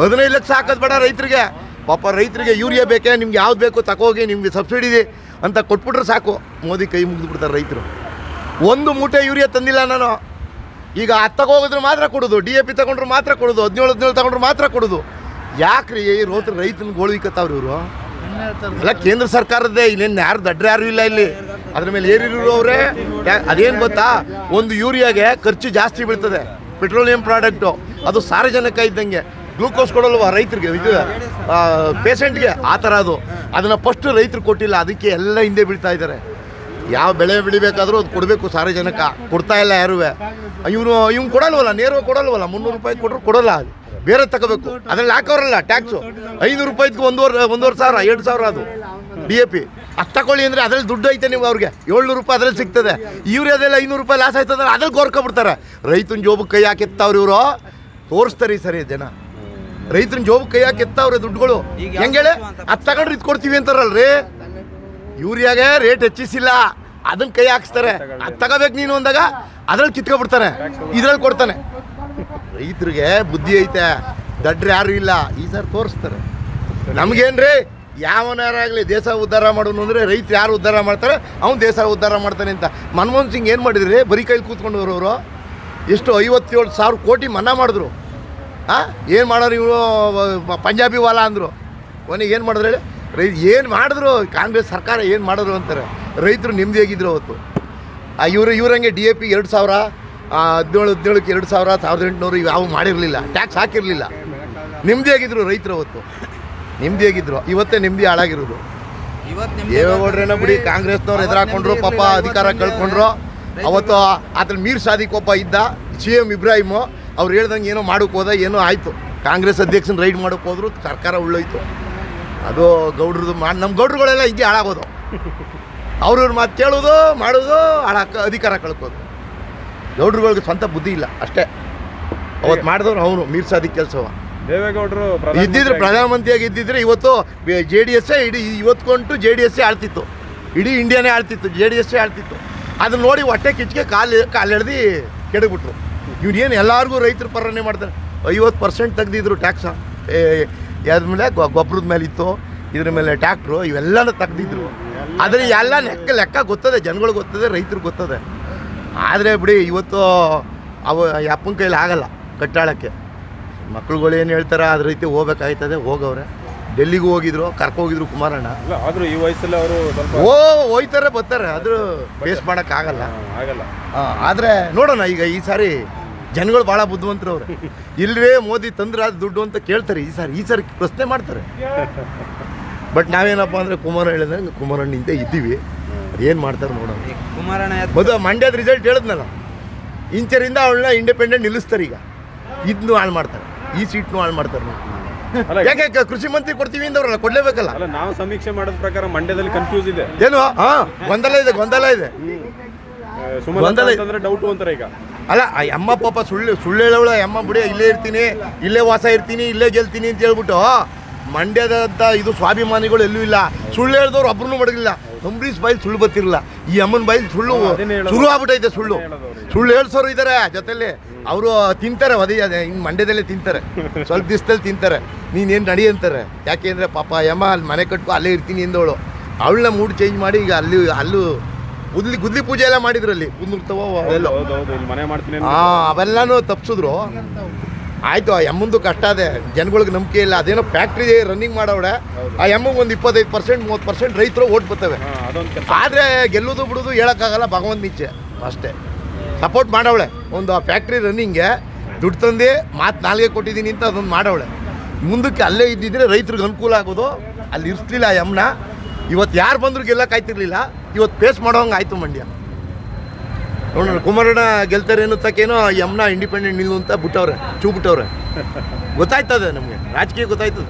ಹದಿನೈದು ಲಕ್ಷ ಹಾಕೋದು ಬೇಡ ರೈತರಿಗೆ. ಪಾಪ ರೈತರಿಗೆ ಯೂರಿಯಾ ಬೇಕೇ, ನಿಮ್ಗೆ ಯಾವ್ದು ಬೇಕು ತಗೋಗಿ, ನಿಮಗೆ ಸಬ್ಸಿಡಿ ಅಂತ ಕೊಟ್ಬಿಟ್ರೆ ಸಾಕು. ಮೋದಿ ಕೈ ಮುಗಿದು ಬಿಡ್ತಾರೆ ರೈತರು. ಒಂದು ಮೂಟೆ ಯೂರಿಯಾ ತಂದಿಲ್ಲ ನಾನು. ಈಗ ಅದು ತಗೋಗಿದ್ರೆ ಮಾತ್ರ ಕೊಡೋದು. ಡಿ ಎ ಪಿ ತಗೊಂಡ್ರು ಮಾತ್ರ ಕೊಡೋದು. ಹದಿನೇಳು ಹದಿನೇಳು ತಗೊಂಡ್ರು ಮಾತ್ರ ಕೊಡೋದು. ಯಾಕ್ರಿ ರೋತ್ರ ರೈತನ ಗೋಳ್ವಿಕತ್ತಾವ್ರಿ ಇವರು? ಅಲ್ಲ ಕೇಂದ್ರ ಸರ್ಕಾರದ್ದೇ ಇನ್ನೇನು ಯಾರು ದಡ್ರ ಯಾರು ಇಲ್ಲ ಇಲ್ಲಿ. ಅದ್ರ ಮೇಲೆ ಏರಿರು ಅವರೇ. ಅದೇನು ಗೊತ್ತಾ? ಒಂದು ಯೂರಿಯಾಗೆ ಖರ್ಚು ಜಾಸ್ತಿ ಬೀಳ್ತದೆ. Petroleum product. ಅದು ಸಾರ್ವಜನಿಕ ಇದ್ದಂಗೆ. ಗ್ಲೂಕೋಸ್ ಕೊಡಲ್ವಾ ರೈತರಿಗೆ ಇದು ಪೇಷೆಂಟ್ಗೆ? ಆ ಥರ ಅದು. ಅದನ್ನು ಫಸ್ಟ್ ರೈತರು ಕೊಟ್ಟಿಲ್ಲ. ಅದಕ್ಕೆ ಎಲ್ಲ ಹಿಂದೆ ಬೀಳ್ತಾ ಇದ್ದಾರೆ ಯಾವ ಬೆಳೆ ಬೆಳಿಬೇಕಾದ್ರೂ ಅದು ಕೊಡಬೇಕು ಸಾರ್ವಜನಿಕ ಕೊಡ್ತಾ ಇಲ್ಲ ಯಾರೂ ಇವನು ಇವ್ನು ಕೊಡಲ್ವಲ್ಲ? ನೇರವಾಗಿ ಕೊಡಲ್ವಲ್ಲ? ಮುನ್ನೂರು ರೂಪಾಯಿ ಕೊಟ್ಟರು ಕೊಡಲ್ಲ ಅದು. ಬೇರೆ ತಗೋಬೇಕು. ಅದ್ರಲ್ಲಿ ಹಾಕೋರಲ್ಲ ಟ್ಯಾಕ್ಸು ಐದು ರೂಪಾಯಿದ್ಕು ಒಂದೂವರೆ ಒಂದೂವರೆ ಸಾವಿರ ಎರಡು ಸಾವಿರ ಅದು. ಡಿ ಎ ಪಿ ಅದು ತಗೊಳ್ಳಿ ಅಂದರೆ ಅದ್ರಲ್ಲಿ ದುಡ್ಡು ಐತೆ ನೀವು ಅವ್ರಿಗೆ. ಏಳ್ನೂರು ರೂಪಾಯಿ ಅದ್ರಲ್ಲಿ ಸಿಗ್ತದೆ. ಇವ್ರದೆಲ್ಲ ಐನೂರು ರೂಪಾಯಿ ಲಾಸ್ ಆಯ್ತದ ಅದ್ರಲ್ಲಿ ಗೋರ್ಕೊಬಿಡ್ತಾರೆ. ರೈತನ ಜೋಬಕ್ಕೆ ಕೈ ಹಾಕಿತ್ತವ್ರು ಇವರು. ತೋರಿಸ್ತಾರೆ ಈ ಸರಿ ಜನ. ರೈತನ ಜೋಬಕ್ಕೆ ಕೈ ಹಾಕಿತ್ತವ್ರೆ ದುಡ್ಡುಗಳು. ಹೆಂಗೇಳಿ ಅದು ತಗೊಂಡ್ರೆ ಇದು ಕೊಡ್ತೀವಿ ಅಂತಾರಲ್ರಿ? ಯೂರಿಯಾಗೆ ರೇಟ್ ಹೆಚ್ಚಿಸಿಲ್ಲ. ಅದನ್ನ ಕೈ ಹಾಕಿಸ್ತಾರೆ. ಅದು ತಗೋಬೇಕು ನೀನು ಅಂದಾಗ ಅದ್ರಲ್ಲಿ ಕಿತ್ಕೊಬಿಡ್ತಾನೆ. ಇದ್ರಲ್ಲಿ ಕೊಡ್ತಾನೆ. ರೈತರಿಗೆ ಬುದ್ಧಿ ಐತೆ. ದಡ್ರು ಯಾರು ಇಲ್ಲ. ಈ ಸರ್ ತೋರಿಸ್ತಾರೆ. ನಮಗೇನ್ರಿ? ಯಾವನಾರಾಗಲಿ ದೇಶ ಉದ್ಧಾರ ಮಾಡೋನು ಅಂದರೆ ರೈತರು ಯಾರು ಉದ್ಧಾರ ಮಾಡ್ತಾರೆ, ಅವ್ನು ದೇಶ ಉದ್ಧಾರ ಮಾಡ್ತಾನೆ ಅಂತ. ಮನಮೋಹನ್ ಸಿಂಗ್ ಏನು ಮಾಡಿದ್ರಿ? ಬರೀ ಕೈಲಿ ಕೂತ್ಕೊಂಡು ಅವರು. ಎಷ್ಟು ಐವತ್ತೇಳು ಸಾವಿರ ಕೋಟಿ ಮನ್ನಾ ಮಾಡಿದ್ರು. ಹಾಂ ಏನು ಮಾಡೋರು ಇವರು? ಪಂಜಾಬಿ ವಾಲ ಅಂದರು. ಕೊನೆಗೆ ಏನು ಮಾಡಿದ್ರು ಹೇಳಿ? ರೈತ ಏನು ಮಾಡಿದ್ರು? ಕಾಂಗ್ರೆಸ್ ಸರ್ಕಾರ ಏನು ಮಾಡಿದ್ರು ಅಂತಾರೆ. ರೈತರು ನೆಮ್ಮದಿಯಾಗಿದ್ರು ಅವತ್ತು. ಇವರು, ಇವ್ರಂಗೆ ಡಿ ಎ ಪಿ ಎರಡು ಸಾವಿರ. ಹದಿನೇಳು ಹದಿನೇಳಕ್ಕೆ ಎರಡು ಸಾವಿರ ಸಾವಿರದ ಎಂಟುನೂರು ಇವು ಯಾವ ಮಾಡಿರಲಿಲ್ಲ. ಟ್ಯಾಕ್ಸ್ ಹಾಕಿರಲಿಲ್ಲ. ನೆಮ್ಮದಿಯಾಗಿದ್ರು ರೈತರು ಅವತ್ತು. ಆಗಿದ್ರು. ಇವತ್ತೇ ನೆಮ್ಮದಿ ಹಾಳಾಗಿರೋದು. ದೇವೇಗೌಡ್ರೇನೋ ಬಿಡಿ ಕಾಂಗ್ರೆಸ್ನವ್ರು ಎದುರಾಕೊಂಡ್ರು ಪಾಪ ಅಧಿಕಾರ ಕಳ್ಕೊಂಡ್ರು. ಅವತ್ತು ಅದ್ರ ಮೀರ್ ಸಾದಿ ಕೋಪ ಇದ್ದ ಸಿ ಎಂ ಇಬ್ರಾಹಿಮು ಅವ್ರು ಹೇಳ್ದಂಗೆ ಏನೋ ಮಾಡೋಕೆ ಹೋದ ಏನೋ ಆಯಿತು. ಕಾಂಗ್ರೆಸ್ ಅಧ್ಯಕ್ಷನ ರೈಡ್ ಮಾಡೋಕೆ ಹೋದ್ರು ಸರ್ಕಾರ ಉಳ್ಳೋಯ್ತು. ಅದು ಗೌಡ್ರದ್ದು ಮಾ ನಮ್ಮ ಗೌಡ್ರುಗಳೆಲ್ಲ ಹೀಗೆ ಹಾಳಾಗೋದು. ಅವ್ರವ್ರ ಮಾತು ಕೇಳೋದು ಮಾಡೋದು ಹಾಳಾಕ ಅಧಿಕಾರ ಕಳ್ಕೋದು. ಗೌಡ್ರುಗಳಿಗೆ ಸ್ವಂತ ಬುದ್ಧಿ ಇಲ್ಲ ಅಷ್ಟೇ. ಅವತ್ತು ಮಾಡಿದವ್ರು ಅವನು ಮೀರ್ ಸಾದಿಕ್ ಕೆಲಸವ. ದೇವೇಗೌಡರು ಇದ್ದಿದ್ರೆ ಪ್ರಧಾನಮಂತ್ರಿಯಾಗಿ ಇದ್ದಿದ್ರೆ ಇವತ್ತು ಜೆ ಡಿ ಎಸ್ಸೇ ಇಡೀ ಇವತ್ಕೊಂಟು ಜೆ ಡಿ ಎಸ್ಸೇ ಆಳ್ತಿತ್ತು. ಇಡೀ ಇಂಡಿಯಾನೇ ಆಳ್ತಿತ್ತು ಜೆ ಡಿ ಎಸ್ಸೇ ಆಳ್ತಿತ್ತು. ಅದನ್ನ ನೋಡಿ ಹೊಟ್ಟೆ ಕಿಚ್ಚಿಗೆ ಕಾಲು ಕಾಲು ಎಳ್ದು ಇವ್ರು ಏನು ಎಲ್ಲರಿಗೂ ರೈತರ ಪರನೇ ಮಾಡ್ತಾರೆ. ಐವತ್ತು ಪರ್ಸೆಂಟ್ ತೆಗ್ದಿದ್ರು ಟ್ಯಾಕ್ಸ ಯಾವ್ದ್ರ ಮೇಲೆ ಗೊಬ್ಬರದ ಮೇಲೆ ಇತ್ತು ಇದ್ರ ಮೇಲೆ ಟ್ಯಾಕ್ಟ್ರು ಇವೆಲ್ಲನೂ ತೆಗ್ದಿದ್ರು. ಆದರೆ ಎಲ್ಲ ಲೆಕ್ಕ ಲೆಕ್ಕ ಗೊತ್ತದೆ ಜನಗಳಿಗೆ ಗೊತ್ತದೆ ರೈತರಿಗೆ ಗೊತ್ತದೆ. ಆದರೆ ಬಿಡಿ ಇವತ್ತು ಅವ ಅಪ್ಪನ ಕೈಲಿ ಆಗಲ್ಲ ಕಟ್ಟಾಳಕ್ಕೆ. ಮಕ್ಳುಗಳು ಏನು ಹೇಳ್ತಾರೆ ಅದ್ರ ರೀತಿ ಹೋಗ್ಬೇಕಾಯ್ತದೆ ಹೋಗವ್ರೆ. ಡೆಲ್ಲಿಗೂ ಹೋಗಿದ್ರು ಕರ್ಕೋಗಿದ್ರು ಕುಮಾರಣ್ಣ. ಆದರೂ ಆದ್ರೂ ಈ ವಯಸ್ಸಲ್ಲಿ ಅವರು ಓ ಹೋಯ್ತಾರೆ ಬರ್ತಾರೆ ಆದರೂ ಫೇಸ್ ಮಾಡೋಕ್ಕಾಗಲ್ಲ ಆಗಲ್ಲ. ಆಗಲ್ಲ. ಆದರೆ ನೋಡೋಣ ಈಗ ಈ ಸಾರಿ ಜನಗಳು ಭಾಳ ಬುದ್ಧಿವಂತರು ಅವ್ರೆ. ಇಲ್ಲರೇ ಮೋದಿ ತಂದ್ರೆ ಅದು ದುಡ್ಡು ಅಂತ ಕೇಳ್ತಾರೆ ಈ ಸಾರಿ ಈ ಸಾರಿ ಪ್ರಶ್ನೆ ಮಾಡ್ತಾರೆ. ಬಟ್ ನಾವೇನಪ್ಪ ಅಂದರೆ ಕುಮಾರ ಹೇಳಿದ್ರೆ ಕುಮಾರಣ್ಣಿಂದ ಇದ್ದೀವಿ. ಏನು ಮಾಡ್ತಾರೆ ನೋಡೋಣ. ಕುಮಾರಣ್ಣ ಮೊದಲು ಮಂಡ್ಯದ ರಿಸಲ್ಟ್ ಹೇಳಿದ್ನಲ್ಲ? ಇಂಚರಿಂದ ಅವಳನ್ನ ಇಂಡಿಪೆಂಡೆಂಟ್ ನಿಲ್ಲಿಸ್ತಾರೆ ಈಗ. ಇದನ್ನು ಹಾಳು ಮಾಡ್ತಾರೆ. ಈ ಸೀಟ್ನು ಹಾಳು ಮಾಡ್ತಾರೆ ನೋಡಿ. ಅಲ್ಲ ಯಾಕೆ ಕೃಷಿ ಮಂತ್ರಿ ಕೊಡ್ತೀವಿ ಅಂದವ್ರಲ್ಲ ಕೊಡ್ಲೇಬೇಕಲ್ಲ? ಅಲ್ಲ ನಾವು ಸಮೀಕ್ಷೆ ಮಾಡೋದ್ ಪ್ರಕಾರ ಮಂಡ್ಯದಲ್ಲಿ ಕನ್ಫ್ಯೂಸ್ ಇದೆ. ಏನು? ಹಾ ಗೊಂದಲ ಇದೆ ಗೊಂದಲ ಇದೆ. ಸುಮಾರು ಗೊಂದಲ ಇದೆ. ಅಂತಂದ್ರೆ ಡೌಟ್ ಅಂತಾರೆ ಈಗ. ಅಲ್ಲ ಆ ಅಮ್ಮ ಪಾಪ ಸುಳ್ಳು ಸುಳ್ಳು ಹೇಳೋಳ ಅಮ್ಮ ಬಿಡಿ ಇಲ್ಲೇ ಇರ್ತೀನಿ ಇಲ್ಲೇ ವಾಸ ಇರ್ತೀನಿ ಇಲ್ಲೇ ಗೆಲ್ತೀನಿ ಅಂತ ಹೇಳ್ಬಿಟ್ಟು ಮಂಡ್ಯದಂತ ಇದು ಸ್ವಾಭಿಮಾನಿಗಳು ಎಲ್ಲೂ ಇಲ್ಲ. ಸುಳ್ಳು ಹೇಳ್ದವ್ರು ಒಬ್ರು ಮಡಗಿಲ್ಲ. ಅಂಬರೀಷ್ ಬಾಯಿಲ್ ಸುಳ್ಳು ಬತ್ತಿರಲ್ಲ ಈ ಅಮ್ಮನ ಬಾಯಿಲ್ ಸುಳ್ಳು ಹಾ, ಶುರು ಆಗ್ಬಿಟ್ಟೈತೆ ಸುಳ್ಳು. ಸುಳ್ಳು ಹೇಳ್ಸೋರು ಇದ್ದಾರೆ ಜೊತೆಲಿ. ಅವರು ತಿಂತಾರೆ ಅದೇ ಹಿಂಗೆ ಮಂಡ್ಯದಲ್ಲೇ ತಿಂತಾರೆ. ಸ್ವಲ್ಪ ದಿವಸದಲ್ಲಿ ತಿಂತಾರೆ. ನೀನೇನು ನಡಿ ಅಂತಾರೆ? ಯಾಕೆಂದರೆ ಪಾಪ ಯಮ್ಮ ಅಲ್ಲಿ ಮನೆ ಕಟ್ಕೊ ಅಲ್ಲೇ ಇರ್ತೀನಿ ಎಂದವಳು. ಅವಳನ್ನ ಮೂಡ್ ಚೇಂಜ್ ಮಾಡಿ ಈಗ ಅಲ್ಲಿ ಅಲ್ಲೂ ಗುದ್ಲಿ ಗುದ್ಲಿ ಪೂಜೆ ಎಲ್ಲ ಮಾಡಿದ್ರು ಅಲ್ಲಿ ಕುಂದಿರ್ತವೋ ಅವೆಲ್ಲ. ಆ ಅವೆಲ್ಲನೂ ತಪ್ಸಿದ್ರು. ಆಯ್ತು ಆ ಎಮ್ಮಂದು ಕಷ್ಟ ಅದೇ. ಜನಗಳಿಗೆ ನಂಬಿಕೆ ಇಲ್ಲ. ಅದೇನೋ ಫ್ಯಾಕ್ಟ್ರಿ ರನ್ನಿಂಗ್ ಮಾಡವಳೆ ಆ ಎಮ್ಮಗೆ ಒಂದು ಇಪ್ಪತ್ತೈದು ಪರ್ಸೆಂಟ್ ಮೂವತ್ತು ಪರ್ಸೆಂಟ್ ರೈತರು ಓಟ್ ಬರ್ತವೆ. ಆದರೆ ಗೆಲ್ಲೋದು ಬಿಡೋದು ಹೇಳೋಕ್ಕಾಗಲ್ಲ ಭಗವಂತ ನಿಚ್ಚೆ ಅಷ್ಟೇ. ಸಪೋರ್ಟ್ ಮಾಡವಳೆ. ಒಂದು ಆ ಫ್ಯಾಕ್ಟ್ರಿ ರನ್ನಿಂಗ್ಗೆ ದುಡ್ಡು ತಂದು ಮಾತು ನಾಲ್ಗೆ ಕೊಟ್ಟಿದ್ದೀನಿ ಅಂತ ಅದೊಂದು ಮಾಡವಳೆ. ಮುಂದಕ್ಕೆ ಅಲ್ಲೇ ಇದ್ದಿದ್ರೆ ರೈತರಿಗೆ ಅನುಕೂಲ ಆಗೋದು. ಅಲ್ಲಿ ಇರ್ತಿಲ್ಲ ಆ ಎಮ್ಮನ ಇವತ್ತು ಯಾರು ಬಂದರೂ ಗೆಲ್ಲಕ್ಕಾಯ್ತಿರ್ಲಿಲ್ಲ ಇವತ್ತು ಪೇಸ್ ಮಾಡೋಂಗೆ ಆಯಿತು ಮಂಡ್ಯ. ನೋಡೋಣ. ಕುಮಾರಣ್ಣ ಗೆಲ್ತಾರೆ ಅನ್ನೋತಕ್ಕೇನೋ ಯಮ್ನ ಇಂಡಿಪೆಂಡೆಂಟ್ ನಿಲ್ಲು ಅಂತ ಬಿಟ್ಟವ್ರೆ ಚೂ ಬಿಟ್ಟವ್ರೆ ಗೊತ್ತಾಯ್ತದೆ ನಮಗೆ. ರಾಜಕೀಯ ಗೊತ್ತಾಯ್ತದೆ.